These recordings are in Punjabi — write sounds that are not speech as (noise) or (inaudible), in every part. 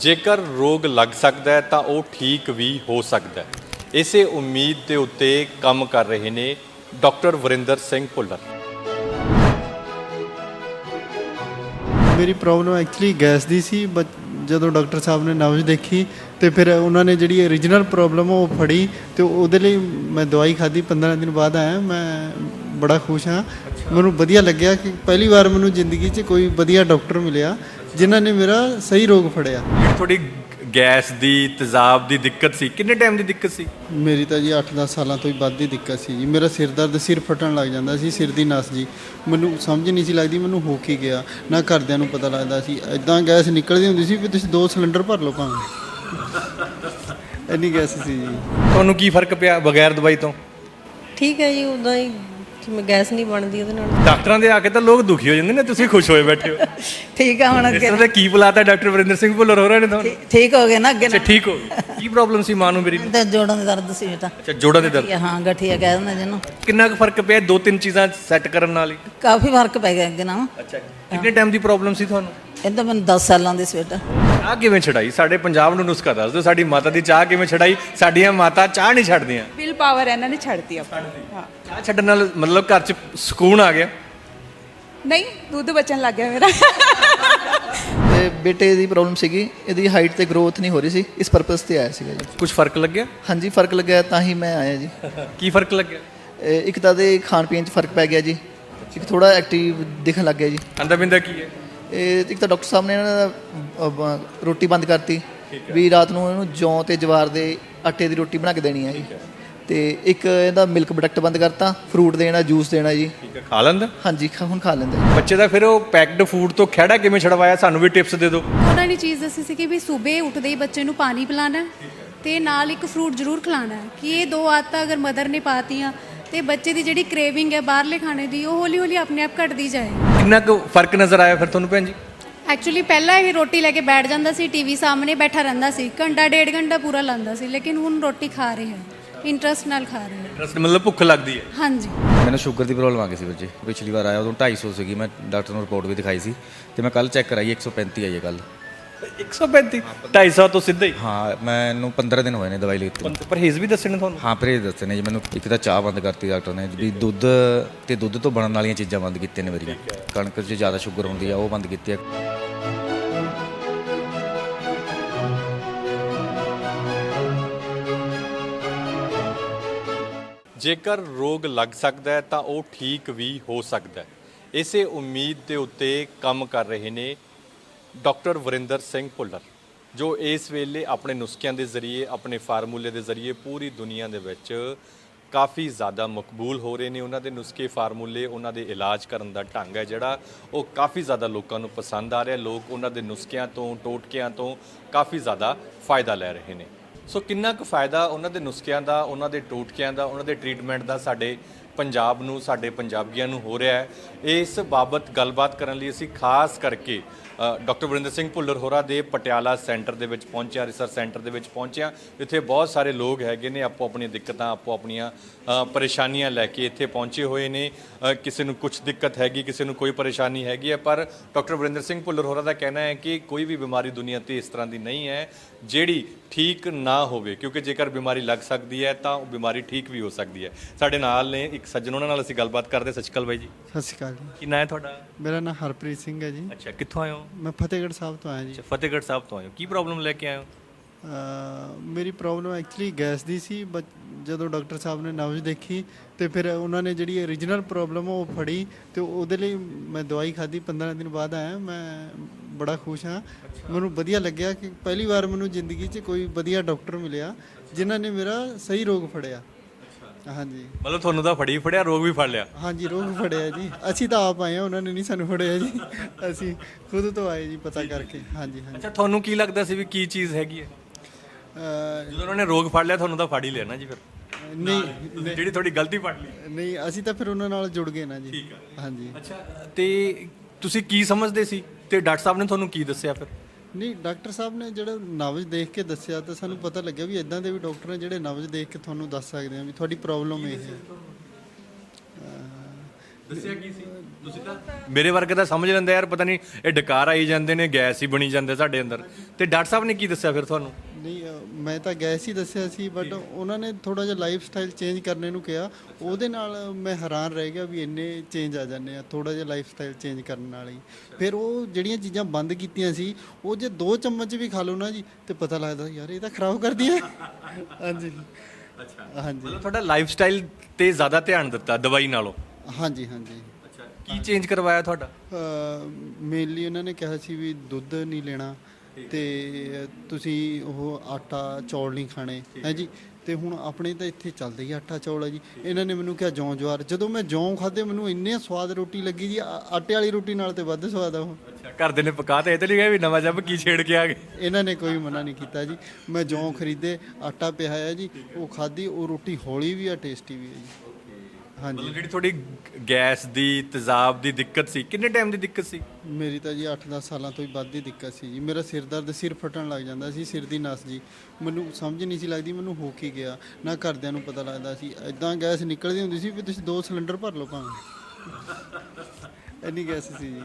ਜੇਕਰ ਰੋਗ ਲੱਗ ਸਕਦਾ ਹੈ ਤਾਂ ਉਹ ਠੀਕ ਵੀ ਹੋ ਸਕਦਾ ਹੈ। ਇਸੇ ਉਮੀਦ ਦੇ ਉੱਤੇ ਕੰਮ ਕਰ ਰਹੇ ਨੇ ਡਾਕਟਰ ਵਰਿੰਦਰ ਸਿੰਘ ਭੁੱਲਰ। ਮੇਰੀ ਪ੍ਰੋਬਲਮ ਐਕਚੁਅਲੀ ਗੈਸ ਦੀ ਸੀ ਬਟ ਜਦੋਂ ਡਾਕਟਰ ਸਾਹਿਬ ਨੇ ਨਬਜ਼ ਦੇਖੀ ਤੇ ਫਿਰ ਉਹਨਾਂ ਨੇ ਜਿਹੜੀ origignal ਪ੍ਰੋਬਲਮ ਉਹ ਫੜੀ ਤੇ ਉਹਦੇ ਲਈ ਮੈਂ ਦਵਾਈ ਖਾਧੀ 15 ਦਿਨ ਬਾਅਦ ਆਇਆ ਮੈਂ ਬੜਾ ਖੁਸ਼ ਹਾਂ। ਮੈਨੂੰ ਵਧੀਆ ਲੱਗਿਆ ਕਿ ਪਹਿਲੀ ਵਾਰ ਮੈਨੂੰ ਜ਼ਿੰਦਗੀ 'ਚ ਕੋਈ ਵਧੀਆ ਡਾਕਟਰ ਮਿਲਿਆ। ਜਿਨ੍ਹਾਂ ਨੇ ਮੇਰਾ ਸਹੀ ਰੋਗ ਫੜਿਆ। ਤੁਹਾਡੀ ਗੈਸ ਦੀ ਤੇਜ਼ਾਬ ਦੀ ਦਿੱਕਤ ਸੀ ਕਿੰਨੇ ਟਾਈਮ ਦੀ ਦਿੱਕਤ ਸੀ? ਮੇਰੀ ਤਾਂ ਜੀ 8-10 ਸਾਲਾਂ ਤੋਂ ਹੀ ਵੱਧ ਦੀ ਦਿੱਕਤ ਸੀ ਜੀ। ਮੇਰਾ ਸਿਰ ਦਰਦ ਸਿਰ ਫਟਣ ਲੱਗ ਜਾਂਦਾ ਸੀ ਸਿਰ ਦੀ ਨਸ ਜੀ। ਮੈਨੂੰ ਸਮਝ ਨਹੀਂ ਸੀ ਲੱਗਦੀ ਮੈਨੂੰ ਹੋ ਕੀ ਗਿਆ। ਨਾ ਘਰਦਿਆਂ ਨੂੰ ਪਤਾ ਲੱਗਦਾ ਸੀ। ਐਦਾਂ ਗੈਸ ਨਿਕਲਦੀ ਹੁੰਦੀ ਸੀ ਵੀ ਤੁਸੀਂ ਦੋ ਸਿਲੰਡਰ ਭਰ ਲਓ ਭਾਵੇਂ। ਇੰਨੀ ਗੈਸ ਸੀ ਜੀ। ਤੁਹਾਨੂੰ ਕੀ ਫ਼ਰਕ ਪਿਆ ਬਗੈਰ ਦਵਾਈ ਤੋਂ? ਠੀਕ ਹੈ ਜੀ ਉਦਾਂ ਹੀ ਜਿਵੇਂ ਗੈਸ ਨਹੀਂ ਬਣਦੀ ਉਹਦੇ ਨਾਲ। ਡਾਕਟਰਾਂ ਦੇ ਆ ਕੇ ਤਾਂ ਲੋਕ ਦੁਖੀ ਹੋ ਜਾਂਦੇ ਨੇ ਤੁਸੀਂ ਖੁਸ਼ ਹੋਏ ਬੈਠੇ ਹੋ। (laughs) ਠੀਕ ਆ ਹੁਣ ਇਸ ਅੱਗੇ ਦਾ ਕੀ ਬੁਲਾਤਾ ਡਾਕਟਰ ਵਰਿੰਦਰ ਸਿੰਘ ਭੁੱਲਰ ਹੋ ਰਹੇ ਨੇ ਤੁਹਾਨੂੰ ਠੀਕ ਹੋ ਗਏ ਨਾ ਅੱਗੇ ਅੱਛਾ ਠੀਕ ਹੋ ਕੀ ਪ੍ਰੋਬਲਮ ਸੀ ਮਾਂ ਨੂੰ ਮੇਰੀ? ਨੂੰ? ਤੇ ਜੋੜਾਂ ਦੇ ਦਰਦ ਸੀ ਬੇਟਾ। ਅੱਛਾ ਜੋੜਾਂ ਦੇ ਦਰਦ? ਹਾਂ ਗਠੀਆ ਕਹਿ ਦਿੰਦੇ ਜਿਹਨੂੰ। ਕਿੰਨਾ ਕੁ ਫ਼ਰਕ ਪਿਆ ਦੋ ਤਿੰਨ ਚੀਜ਼ਾਂ ਸੈੱਟ ਕਰਨ ਨਾਲ ਹੀ? ਕਾਫੀ ਫ਼ਰਕ ਪੈ ਗਿਆ ਅੱਗੇ ਨਾ। ਅੱਛਾ। ਕਿੰਨੇ ਟਾਈਮ ਦੀ ਪ੍ਰੋਬਲਮ ਸੀ ਤੁਹਾਨੂੰ? ਇਹ ਤਾਂ ਮੈਨੂੰ 10 ਸਾਲਾਂ ਦੀ ਸੀ ਬੇਟਾ। ਚਾਹ ਕਿਵੇਂ ਛਡਾਈ? ਸਾਡੇ ਪੰਜਾਬ ਨੂੰ ਨੁਸਖਾ ਦੱਸ ਦਿਓ ਸਾਡੀ ਮਾਤਾ ਦੀ ਚਾਹ ਕਿਵੇਂ ਛਡਾਈ? ਸਾਡੀਆਂ ਮਾਤਾ ਚਾਹ ਨਹੀਂ ਛੱਡਦੀਆਂ। ਵਿਲ ਪਾਵਰ ਇਹਨਾਂ ਨੇ ਛੱਡਤੀ ਆਪਣੀ। ਹਾਂ। ਚਾਹ ਛੱਡਣ ਨਾਲ ਮਤਲਬ ਘਰ 'ਚ ਸਕੂਨ ਆ ਗਿਆ? ਨਹੀਂ ਦੁੱਧ ਬਚਣ ਲੱਗ ਗਿਆ ਮੇਰਾ। ਤੇ ਬੇਟੇ ਦੀ ਪ੍ਰੋਬਲਮ ਸੀਗੀ ਇਹਦੀ ਹਾਈਟ ਤੇ ਗਰੋਥ ਨਹੀਂ ਹੋ ਰਹੀ ਸੀ ਇਸ ਪਰਪਸ ਤੇ ਆਇਆ ਸੀਗਾ ਜੀ। ਕੁਝ ਫ਼ਰਕ ਲੱਗਿਆ? ਹਾਂਜੀ ਫ਼ਰਕ ਲੱਗਿਆ ਤਾਂ ਹੀ ਮੈਂ ਆਇਆ ਜੀ। ਕੀ ਫ਼ਰਕ ਲੱਗਿਆ? ਇਹ ਇੱਕ ਤਾਂ ਦੇ ਖਾਣ ਪੀਣ 'ਚ ਫ਼ਰਕ ਪੈ ਗਿਆ ਜੀ ਇੱਕ ਥੋੜਾ ਐਕਟਿਵ ਦਿਖਣ ਲੱਗ ਗਿਆ ਜੀ। ਅੰਦਾ ਬਿੰਦਾ ਕੀ ਹੈ? ਇਹ ਇੱਕ ਤਾਂ ਡਾਕਟਰ ਸਾਹਿਬ ਨੇ ਇਹਨਾਂ ਦਾ ਅਹ, ਰੋਟੀ ਬੰਦ ਕਰਤੀ। ਵੀ ਰਾਤ ਨੂੰ ਇਹਨੂੰ ਜੌਂ ਤੇ ਜਵਾਰ ਦੇ ਆਟੇ ਦੀ ਰੋਟੀ ਬਣਾ ਕੇ ਦੇਣੀ ਹੈ ਜੀ। ਤੇ ਇੱਕ ਇਹਦਾ ਮਿਲਕ ਪ੍ਰੋਡਕਟ ਬੰਦ ਕਰਤਾ ਫਰੂਟ ਦੇਣਾ ਜੂਸ ਦੇਣਾ ਜੀ। ਠੀਕ ਹੈ। ਖਾ ਲੈਂਦਾ? ਹਾਂਜੀ ਖਾ- ਹੁਣ ਖਾ ਲੈਂਦਾ ਬੱਚੇ ਦਾ ਫਿਰ ਉਹ ਪੈਕਡ ਫੂਡ ਤੋਂ ਖਿਹੜਾ ਕਿਵੇਂ ਛਡਵਾਇਆ? ਸਾਨੂੰ ਵੀ ਟਿਪਸ ਦੇ ਦਿਓ। ਉਹਨਾਂ ਨੇ ਚੀਜ਼ ਦੱਸੀ ਸੀ ਕਿ ਵੀ ਸਵੇਰੇ ਉੱਠਦੇ ਹੀ ਬੱਚੇ ਨੂੰ ਪਾਣੀ ਪਿਲਾਣਾ ਤੇ ਨਾਲ ਇੱਕ ਫਰੂਟ ਜ਼ਰੂਰ ਖਿਲਾਣਾ ਕਿ ਇਹ ਦੋ ਆਦਤਾਂ ਅਗਰ ਮਦਰ ਨੇ ਪਾਤੀਆਂ ਤੇ ਬੱਚੇ ਦੀ ਜਿਹੜੀ ਕ੍ਰੇਵਿੰਗ ਹੈ ਬਾਹਰਲੇ ਖਾਣੇ ਦੀ ਉਹ ਹੌਲੀ ਹੌਲੀ ਆਪਣੇ ਆਪ ਘਟਦੀ ਜਾਏ। ਕਿੰਨਾ ਕੁ ਫ਼ਰਕ ਨਜ਼ਰ ਆਇਆ ਫਿਰ ਤੁਹਾਨੂੰ ਭੈਣ ਜੀ? ਐਕਚੁਅਲੀ ਪਹਿਲਾਂ ਇਹ ਰੋਟੀ ਲੈ ਕੇ ਬੈਠ ਜਾਂਦਾ ਸੀ ਟੀਵੀ ਸਾਹਮਣੇ ਬੈਠਾ ਰਹਿੰਦਾ ਸੀ ਘੰਟਾ ਡੇਢ ਘੰਟਾ ਪੂਰਾ ਲਾਂਦਾ ਸੀ ਲੇਕਿਨ ਹੁਣ ਰੋਟੀ ਖਾ ਰਿਹਾ ਹੈ ਇੰਟਰਸਟ ਨਾਲ ਖਾ ਰਿਹਾ ਹੈ। ਇੰਟਰਸਟ ਮਤਲਬ ਭੁੱਖ ਲੱਗਦੀ ਹੈ? ਹਾਂਜੀ। ਮੈਨੂੰ ਸ਼ੂਗਰ ਦੀ ਪ੍ਰੋਬਲਮ ਆ ਗਈ ਸੀ ਬੱਚੇ ਪਿਛਲੀ ਵਾਰ ਆਇਆ ਉਦੋਂ 250 ਸੀਗੀ ਮੈਂ ਡਾਕਟਰ ਨੂੰ ਰਿਪੋਰਟ ਵੀ ਦਿਖਾਈ ਸੀ ਤੇ ਮੈਂ ਕੱਲ ਚੈੱਕ ਕਰਾਈ 135 ਆਈ ਹੈ ਕੱਲ 135 250 ਤੋਂ ਸਿੱਧਾ ਹੀ। ਹਾਂ ਮੈਨੂੰ 15 ਦਿਨ ਹੋਏ ਨੇ ਦਵਾਈ ਲਈ ਤੇ ਪਰਹੇਜ਼ ਵੀ ਦੱਸਣੇ ਤੁਹਾਨੂੰ? ਹਾਂ ਪਰਹੇਜ਼ ਦੱਸੇ ਨੇ ਜੀ। ਮੈਨੂੰ ਇੱਕ ਤਾਂ ਚਾਹ ਬੰਦ ਕਰਤੀ ਡਾਕਟਰ ਨੇ ਵੀ ਦੁੱਧ ਤੇ ਦੁੱਧ ਤੋਂ ਬਣਨ ਵਾਲੀਆਂ ਚੀਜ਼ਾਂ ਬੰਦ ਕੀਤੀਆਂ ਨੇ ਮੇਰੀਆਂ। ਕਣਕ 'ਚ ਜ਼ਿਆਦਾ ਸ਼ੂਗਰ ਹੁੰਦੀ ਆ ਉਹ ਬੰਦ ਕੀਤੀ ਆ। ਜੇਕਰ ਰੋਗ ਲੱਗ ਸਕਦਾ ਹੈ ਤਾਂ ਉਹ ਠੀਕ ਵੀ ਹੋ ਸਕਦਾ ਹੈ। ਇਸੇ ਉਮੀਦ ਦੇ ਉੱਤੇ ਕੰਮ ਕਰ ਰਹੇ ਨੇ ਡਾਕਟਰ ਵਰਿੰਦਰ ਸਿੰਘ ਭੁੱਲਰ, ਜੋ ਇਸ ਵੇਲੇ ਆਪਣੇ ਨੁਸਖਿਆਂ ਦੇ ਜ਼ਰੀਏ, ਆਪਣੇ ਫਾਰਮੂਲੇ ਦੇ ਜ਼ਰੀਏ ਪੂਰੀ ਦੁਨੀਆ ਦੇ ਵਿੱਚ ਕਾਫੀ ਜ਼ਿਆਦਾ ਮਕਬੂਲ ਹੋ ਰਹੇ ਨੇ। ਉਹਨਾਂ ਦੇ ਨੁਸਖੇ ਫਾਰਮੂਲੇ, ਉਹਨਾਂ ਦੇ ਇਲਾਜ ਕਰਨ ਦਾ ਢੰਗ ਹੈ ਜਿਹੜਾ, ਉਹ ਕਾਫੀ ਜ਼ਿਆਦਾ ਲੋਕਾਂ ਨੂੰ ਪਸੰਦ ਆ ਰਿਹਾ। ਲੋਕ ਉਹਨਾਂ ਦੇ ਨੁਸਖਿਆਂ ਤੋਂ, ਟੋਟਕਿਆਂ ਤੋਂ ਕਾਫੀ ਜ਼ਿਆਦਾ ਫਾਇਦਾ ਲੈ ਰਹੇ ਨੇ। ਸੋ ਕਿੰਨਾ ਕੁ ਫਾਇਦਾ ਉਹਨਾਂ ਦੇ ਨੁਸਖਿਆਂ ਦਾ, ਉਹਨਾਂ ਦੇ ਟੋਟਕਿਆਂ ਦਾ, ਉਹਨਾਂ ਦੇ ਟ੍ਰੀਟਮੈਂਟ ਦਾ ਸਾਡੇ ਪੰਜਾਬ ਨੂੰ, ਸਾਡੇ ਪੰਜਾਬੀਆਂ ਨੂੰ ਹੋ ਰਿਹਾ ਹੈ। ਇਸ ਬਾਬਤ ਗੱਲਬਾਤ ਕਰਨ ਲਈ ਅਸੀਂ ਖਾਸ ਕਰਕੇ ਡਾਕਟਰ ਵਰਿੰਦਰ ਸਿੰਘ ਭੁੱਲਰ ਹੋਰਾ ਦੇ ਪਟਿਆਲਾ ਸੈਂਟਰ ਦੇ ਵਿੱਚ ਪਹੁੰਚਿਆ ਰਿਸਰਚ ਸੈਂਟਰ ਦੇ ਵਿੱਚ ਪਹੁੰਚਿਆ। ਇੱਥੇ ਬਹੁਤ ਸਾਰੇ ਲੋਕ ਹੈਗੇ ਨੇ ਆਪੋ ਆਪਣੀਆਂ ਦਿੱਕਤਾਂ ਆਪੋ ਆਪਣੀਆਂ ਪਰੇਸ਼ਾਨੀਆਂ ਲੈ ਕੇ ਇੱਥੇ ਪਹੁੰਚੇ ਹੋਏ ਨੇ। ਕਿਸੇ ਨੂੰ ਕੁਝ ਦਿੱਕਤ ਹੈਗੀ ਕਿਸੇ ਨੂੰ ਕੋਈ ਪਰੇਸ਼ਾਨੀ ਹੈਗੀ ਹੈ ਪਰ ਡਾਕਟਰ ਵਰਿੰਦਰ ਸਿੰਘ ਭੁੱਲਰ ਹੋਰਾ ਦਾ ਕਹਿਣਾ ਹੈ ਕਿ ਕੋਈ ਵੀ ਬਿਮਾਰੀ ਦੁਨੀਆ ਤੇ ਇਸ ਤਰ੍ਹਾਂ ਦੀ ਨਹੀਂ ਹੈ ਜਿਹੜੀ ਠੀਕ ਨਾ ਹੋਵੇ ਕਿਉਂਕਿ ਜੇਕਰ ਬਿਮਾਰੀ ਲੱਗ ਸਕਦੀ ਹੈ ਤਾਂ ਉਹ ਬਿਮਾਰੀ ਠੀਕ ਵੀ ਹੋ ਸਕਦੀ ਹੈ। ਸਾਡੇ ਨਾਲ ਨੇ ਇੱਕ ਸੱਜਣ ਉਹਨਾਂ ਨਾਲ ਅਸੀਂ ਗੱਲਬਾਤ ਕਰਦੇ ਅਕਾਲ ਬਾਈ ਜੀ। ਸਤਿ ਸ਼੍ਰੀ ਅਕਾਲ ਜੀ। ਕੀ ਨਾਂ ਹੈ ਤੁਹਾਡਾ? ਮੇਰਾ ਨਾਮ ਹਰਪ੍ਰੀਤ ਸਿੰਘ ਹੈ ਜੀ। ਅੱਛਾ ਕਿੱਥੋਂ ਆਏ ਹੋ? ਮੈਂ ਫਤਿਹਗੜ੍ਹ ਸਾਹਿਬ ਤੋਂ ਆਇਆ ਜੀ। ਅੱਛਾ ਫਤਿਹਗੜ੍ਹ ਸਾਹਿਬ ਤੋਂ ਆਏ ਹੋ। ਕੀ ਪ੍ਰੋਬਲਮ ਲੈ ਕੇ ਆਏ ਹੋ? ਅਹ ਮੇਰੀ ਪ੍ਰੋਬਲਮ ਐਕਚੁਅਲੀ ਗੈਸ ਦੀ ਸੀ ਬਟ ਜਦੋਂ ਡਾਕਟਰ ਸਾਹਿਬ ਨੇ ਨਬਜ਼ ਦੇਖੀ ਤੇ ਫਿਰ ਉਹਨਾਂ ਨੇ ਜਿਹੜੀ origignal ਪ੍ਰੋਬਲਮ ਉਹ ਫੜੀ ਤੇ ਉਹਦੇ ਲਈ ਮੈਂ ਦਵਾਈ ਖਾਧੀ 15 ਦਿਨ ਬਾਅਦ ਆਇਆ ਮੈਂ ਬੜਾ ਖੁਸ਼ ਹਾਂ। ਮੈਨੂੰ ਵਧੀਆ ਲੱਗਿਆ ਕਿ ਪਹਿਲੀ ਵਾਰ ਮੈਨੂੰ ਜ਼ਿੰਦਗੀ 'ਚ ਕੋਈ ਵਧੀਆ ਡਾਕਟਰ ਮਿਲਿਆ ਜਿਨ੍ਹਾਂ ਨੇ ਮੇਰਾ ਸਹੀ ਰੋਗ ਫੜਿਆ। ਹਾਂਜੀ। ਮਤਲਬ ਤੁਹਾਨੂੰ ਤਾਂ ਫੜੀ ਫੜਿਆ ਰੋਗ ਵੀ ਫੜ ਲਿਆ। ਹਾਂਜੀ ਰੋਗ ਫੜਿਆ ਜੀ। ਅਸੀਂ ਤਾਂ ਆਪ ਆਏ ਉਹਨਾਂ ਨੇ ਨਹੀਂ ਸਾਨੂੰ ਫੜਿਆ ਜੀ। ਅਸੀਂ ਖੁਦ ਤੋਂ ਆਏ ਜੀ ਪਤਾ ਕਰਕੇ। ਹਾਂਜੀ ਹਾਂਜੀ। ਅੱਛਾ ਤੁਹਾਨੂੰ ਕੀ ਲੱਗਦਾ ਸੀ ਵੀ ਕੀ ਚੀਜ਼ ਹੈਗੀ ਹੈ? ਅਹ ਜਦੋਂ ਉਹਨਾਂ ਨੇ ਰੋਗ ਫੜ ਲਿਆ ਤੁਹਾਨੂੰ ਤਾਂ ਫੜ ਹੀ ਲਿਆ ਨਾ ਜੀ ਫਿਰ। ਨਹੀਂ ਜਿਹੜੀ ਤੁਹਾਡੀ ਗਲਤੀ ਫੜ ਲਈ। ਨਹੀਂ ਅਸੀਂ ਤਾਂ ਫਿਰ ਉਹਨਾਂ ਨਾਲ ਜੁੜ ਗਏ ਨਾ ਜੀ। ਹਾਂਜੀ। ਅੱਛਾ ਤੇ ਤੁਸੀਂ ਕੀ ਸਮਝਦੇ ਸੀ? ਤੇ ਡਾਕਟਰ ਸਾਹਿਬ ਨੇ ਤੁਹਾਨੂੰ ਕੀ ਦੱਸਿਆ ਫਿਰ? ਨਹੀਂ ਡਾਕਟਰ ਸਾਹਿਬ ਨੇ ਜਿਹੜਾ ਨਬਜ਼ ਦੇਖ ਕੇ ਦੱਸਿਆ ਤਾਂ ਸਾਨੂੰ ਪਤਾ ਲੱਗਿਆ ਵੀ ਇਦਾਂ ਦੇ ਵੀ ਡਾਕਟਰ ਨੇ ਜਿਹੜੇ ਨਬਜ਼ ਦੇਖ ਕੇ ਤੁਹਾਨੂੰ ਦੱਸ ਸਕਦੇ ਆ ਵੀ ਤੁਹਾਡੀ ਪ੍ਰੋਬਲਮ ਇਹ ਹੈ। ਦੱਸਿਆ ਕੀ ਸੀ? ਤੁਸੀਂ ਤਾਂ ਮੇਰੇ ਵਰਗੇ ਤਾਂ ਸਮਝ ਲੈਂਦਾ ਯਾਰ ਪਤਾ ਨਹੀਂ ਇਹ ਡਕਾਰ ਆਈ ਜਾਂਦੇ ਨੇ ਗੈਸ ਹੀ ਬਣੀ ਜਾਂਦੇ ਸਾਡੇ ਅੰਦਰ। ਤੇ ਡਾਕਟਰ ਸਾਹਿਬ ਨੇ ਕੀ ਦੱਸਿਆ ਫਿਰ ਤੁਹਾਨੂੰ? ਨਹੀਂ ਅ, ਮੈਂ ਤਾਂ ਗੈਸ ਹੀ ਦੱਸਿਆ ਸੀ ਬਟ ਉਹਨਾਂ ਨੇ ਥੋੜਾ ਜਿਹਾ ਲਾਈਫ ਸਟਾਈਲ ਚੇਂਜ ਕਰਨੇ ਨੂੰ ਕਿਹਾ। ਉਹਦੇ ਨਾਲ ਮੈਂ ਹੈਰਾਨ ਰਹਿ ਗਿਆ ਵੀ ਇੰਨੇ ਚੇਂਜ ਆ ਜਾਂਦੇ ਆ ਥੋੜਾ ਜਿਹਾ ਲਾਈਫ ਸਟਾਈਲ ਚੇਂਜ ਕਰਨ ਨਾਲ ਹੀ। ਫਿਰ ਉਹ ਜਿਹੜੀਆਂ ਚੀਜ਼ਾਂ ਬੰਦ ਕੀਤੀਆਂ ਸੀ ਉਹ ਜੇ ਦੋ ਚਮਚ ਵੀ ਖਾ ਲਓ ਨਾ ਜੀ ਤੇ ਪਤਾ ਲੱਗਦਾ ਯਾਰ ਇਹ ਤਾਂ ਖਰਾਬ ਕਰਦੀਆਂ। ਹਾਂਜੀ। ਅੱਛਾ। ਹਾਂਜੀ। ਮਤਲਬ ਤੁਹਾਡਾ ਲਾਈਫ ਸਟਾਈਲ ਤੇ ਜ਼ਿਆਦਾ ਧਿਆਨ ਦਿੱਤਾ ਦਵਾਈ ਨਾਲੋਂ? ਹਾਂਜੀ ਹਾਂਜੀ। ਅੱਛਾ। ਕੀ ਚੇਂਜ ਕਰਵਾਇਆ ਤੁਹਾਡਾ? ਮੇਨਲੀ ਉਹਨਾਂ ਨੇ ਕਿਹਾ ਸੀ ਵੀ ਦੁੱਧ ਨਹੀਂ ਲੈਣਾ। ਤੇ ਤੁਸੀਂ ਉਹ ਆਟਾ ਚੌਲ ਨਹੀਂ ਖਾਣੇ ਹੈ ਜੀ? ਤੇ ਹੁਣ ਆਪਣੇ ਤਾਂ ਇੱਥੇ ਚੱਲਦਾ ਹੀ ਆਟਾ ਚੌਲ ਹੈ ਜੀ। ਇਹਨਾਂ ਨੇ ਮੈਨੂੰ ਕਿਹਾ ਜੌਂ ਜਵਾਰ। ਜਦੋਂ ਮੈਂ ਜੌਂ ਖਾਦੇ ਮੈਨੂੰ ਇੰਨੇ ਸਵਾਦ ਰੋਟੀ ਲੱਗੀ ਜੀ। ਆ- ਆਟੇ ਵਾਲੀ ਰੋਟੀ ਨਾਲ ਤੇ ਵੱਧ ਸਵਾਦ ਆ ਉਹ। ਅੱਛਾ ਘਰਦੇ ਨੇ ਪਕਾ ਤੇ ਇਹ ਤੇ ਨਹੀਂ ਗਏ ਵੀ ਨਵਾਂ ਜੱਬ ਕੀ ਛੇੜ ਕੇ ਆ ਗਏ। ਇਹਨਾਂ ਨੇ ਕੋਈ ਮਨਾ ਨਹੀਂ ਕੀਤਾ ਜੀ। ਮੈਂ ਜੌਂ ਖਰੀਦੇ ਆਟਾ ਪਿਆ ਹੈ ਜੀ ਉਹ ਖਾਦੀ ਉਹ ਰੋਟੀ ਹੌਲੀ ਵੀ ਆ ਟੇਸਟੀ ਵੀ ਹੈ ਜੀ। ਹਾਂਜੀ। ਮਤਲਬ ਜਿਹੜੀ ਤੁਹਾਡੀ ਗੈਸ ਦੀ ਤੇਜ਼ਾਬ ਦੀ ਦਿੱਕਤ ਸੀ ਕਿੰਨੇ ਟਾਈਮ ਦੀ ਦਿੱਕਤ ਸੀ? ਮੇਰੀ ਤਾਂ ਜੀ 8-10 ਸਾਲਾਂ ਤੋਂ ਹੀ ਵੱਧ ਦੀ ਦਿੱਕਤ ਸੀ ਜੀ। ਮੇਰਾ ਸਿਰ ਦਰਦ ਸਿਰ ਫਟਣ ਲੱਗ ਜਾਂਦਾ ਸੀ ਸਿਰ ਦੀ ਨਸ ਜੀ। ਮੈਨੂੰ ਸਮਝ ਨਹੀਂ ਸੀ ਲੱਗਦੀ ਮੈਨੂੰ ਹੋ ਕੀ ਗਿਆ। ਨਾ ਘਰਦਿਆਂ ਨੂੰ ਪਤਾ ਲੱਗਦਾ ਸੀ। ਐਦਾਂ ਗੈਸ ਨਿਕਲਦੀ ਹੁੰਦੀ ਸੀ ਵੀ ਤੁਸੀਂ ਦੋ ਸਿਲੰਡਰ ਭਰ ਲਓ ਭਾਵੇਂ। (laughs) ਇੰਨੀ ਗੈਸ ਸੀ ਜੀ।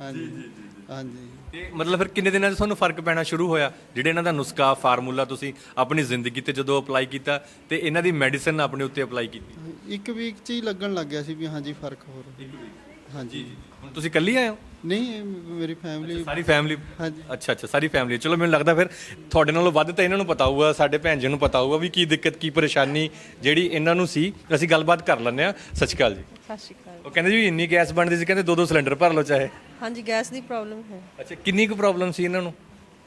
ਹਾਂਜੀ। ਹਾਂਜੀ। ਤੇ ਮਤਲਬ ਫਿਰ ਕਿੰਨੇ ਦਿਨਾਂ 'ਚ ਤੁਹਾਨੂੰ ਫ਼ਰਕ ਪੈਣਾ ਸ਼ੁਰੂ ਹੋਇਆ? ਜਿਹੜੇ ਇਹਨਾਂ ਦਾ ਨੁਸਖਾ ਫਾਰਮੂਲਾ ਤੁਸੀਂ ਆਪਣੀ ਜ਼ਿੰਦਗੀ ਤੇ ਜਦੋਂ ਅਪਲਾਈ ਕੀਤਾ ਤੇ ਇਹਨਾਂ ਦੀ ਮੈਡੀਸਨ ਆਪਣੇ ਉੱਤੇ ਅਪਲਾਈ ਕੀਤੀ? ਇੱਕ ਵੀਕ ਚ ਹੀ ਲੱਗਣ ਲੱਗ ਗਿਆ ਸੀ ਵੀ ਹਾਂਜੀ ਫ਼ਰਕ ਹੋ ਰਿਹਾ ਹਾਂਜੀ। ਹੁਣ ਤੁਸੀਂ ਇਕੱਲੀ ਆਏ ਹੋ? ਨਹੀਂ ਇਹ ਮੇਰੀ ਫੈਮਿਲੀ ਸਾਰੀ ਫੈਮਿਲੀ ਹਾਂਜੀ। ਅੱਛਾ ਅੱਛਾ ਸਾਰੀ ਫੈਮਿਲੀ ਚਲੋ ਮੈਨੂੰ ਲੱਗਦਾ ਫਿਰ ਤੁਹਾਡੇ ਨਾਲੋਂ ਵੱਧ ਤਾਂ ਇਹਨਾਂ ਨੂੰ ਪਤਾ ਹੋਊਗਾ ਸਾਡੇ ਭੈਣ ਜੀ ਨੂੰ ਪਤਾ ਹੋਊਗਾ ਵੀ ਕੀ ਦਿੱਕਤ ਕੀ ਪਰੇਸ਼ਾਨੀ ਜਿਹੜੀ ਇਹਨਾਂ ਨੂੰ ਸੀ। ਅਸੀਂ ਗੱਲਬਾਤ ਕਰ ਲੈਂਦੇ ਆ ਸਤਿ ਸ਼੍ਰੀ ਅਕਾਲ ਜੀ। ਸਤਿ ਸ਼੍ਰੀ ਅਕਾਲ। ਉਹ ਕਹਿੰਦੇ ਜੀ ਇੰਨੀ ਗੈਸ ਬਣਦੀ ਸੀ ਕਹਿੰਦੇ ਦੋ ਦੋ ਸਿਲੰਡਰ ਭਰ ਲਓ ਚਾਹੇ। ਹਾਂਜੀ ਗੈਸ ਦੀ ਪ੍ਰੋਬਲਮ ਹੈ। ਅੱਛਾ ਕਿੰਨੀ ਕੁ ਪ੍ਰੋਬਲਮ ਸੀ ਇਹਨਾਂ ਨੂੰ?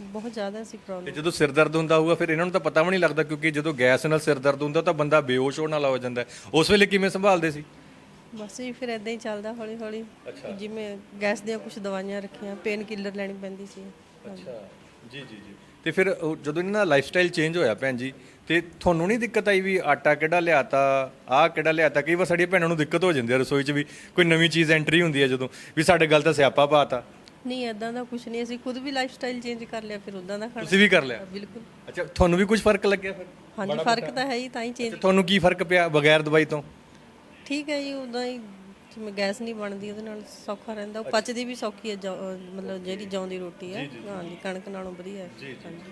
ਬਹੁਤ ਜ਼ਿਆਦਾ ਸੀ ਤੇ ਪ੍ਰੋਬਲਮ ਜਦੋਂ ਸਿਰ ਦਰਦ ਹੁੰਦਾ ਹੋਊਗਾ ਫਿਰ ਇਹਨਾਂ ਨੂੰ ਤਾਂ ਪਤਾ ਵੀ ਨਹੀਂ ਲੱਗਦਾ ਕਿਉਂਕਿ ਜਦੋਂ ਗੈਸ ਨਾਲ ਸਿਰ ਦਰਦ ਹੁੰਦਾ ਤਾਂ ਬੰਦਾ ਬੇਹੋਸ਼ ਹੋਣ ਵਾਲਾ ਹੋ ਜਾਂਦਾ ਹੈ। ਉਸ ਵੇਲੇ ਕਿਵੇਂ ਸੰਭਾਲਦੇ ਸੀ? ਬਸ ਜੀ ਫਿਰ ਇਦਾਂ ਹੀ ਚੱਲਦਾ ਹੌਲੀ ਹੌਲੀ ਜਿਵੇਂ ਗੈਸ ਦੀਆਂ ਕੁਝ ਦਵਾਈਆਂ ਰੱਖੀਆਂ ਪੇਨ ਕਿਲਰ ਲੈਣੀ ਪੈਂਦੀ ਸੀ। ਅੱਛਾ। ਜੀ ਜੀ ਜੀ। ਤੇ ਫਿਰ ਉਹ ਜਦੋਂ ਇਹਨਾਂ ਦਾ ਲਾਈਫ ਸਟਾਈਲ ਚੇਂਜ ਹੋਇਆ ਭੈਣ ਜੀ ਤੇ ਤੁਹਾਨੂੰ ਨਹੀਂ ਦਿੱਕਤ ਆਈ ਵੀ ਆਟਾ ਕਿਹੜਾ ਲਿਆਤਾ ਆਹ ਕਿਹੜਾ ਲਿਆਤਾ ਕਈ ਵਾਰ ਸਾਡੀਆਂ ਭੈਣਾਂ ਨੂੰ ਦਿੱਕਤ ਹੋ ਜਾਂਦੀ ਹੈ ਰਸੋਈ 'ਚ ਵੀ ਕੋਈ ਨਵੀਂ ਚੀਜ਼ ਐਂਟਰੀ ਹੁੰਦੀ ਹੈ ਜਦੋਂ ਵੀ ਸਾਡੇ ਗੱਲ ਤਾਂ ਸਿਆਪਾ ਪਾਤਾ ਨਹੀਂ ਇਦਾਂ ਦਾ ਕੁਝ ਨਹੀਂ ਅਸੀਂ ਖੁਦ ਵੀ ਲਾਈਫ ਸਟਾਈਲ ਚੇਂਜ ਕਰ ਲਿਆ ਫਿਰ ਉਦਾਂ ਦਾ ਖਾਣਾ ਤੁਸੀਂ ਵੀ ਕਰ ਲਿਆ? ਬਿਲਕੁਲ। ਅੱਛਾ ਤੁਹਾਨੂੰ ਵੀ ਕੁਝ ਫ਼ਰਕ ਲੱਗਿਆ ਫਿਰ? ਹਾਂਜੀ ਫ਼ਰਕ ਤਾਂ ਹੈ ਹੀ ਤਾਂ ਹੀ ਚੇਂਜ ਤੁਹਾਨੂੰ ਕੀ ਫ਼ਰਕ ਪਿਆ ਬਗੈਰ ਦਵਾਈ ਤੋਂ? ਠੀਕ ਹੈ ਜੀ ਉਦਾਂ ਹੀ ਜਿਵੇਂ ਗੈਸ ਨਹੀਂ ਬਣਦੀ ਉਹਦੇ ਨਾਲ ਸੌਖਾ ਰਹਿੰਦਾ ਉਹ ਪਚਦੀ ਵੀ ਸੌਖੀ ਹੈ ਜੌਂ- ਮਤਲਬ ਜਿਹੜੀ ਜੌਂ ਦੀ ਰੋਟੀ ਹੈ। ਹਾਂਜੀ ਕਣਕ ਨਾਲੋਂ ਵਧੀਆ ਹੈ। ਹਾਂਜੀ।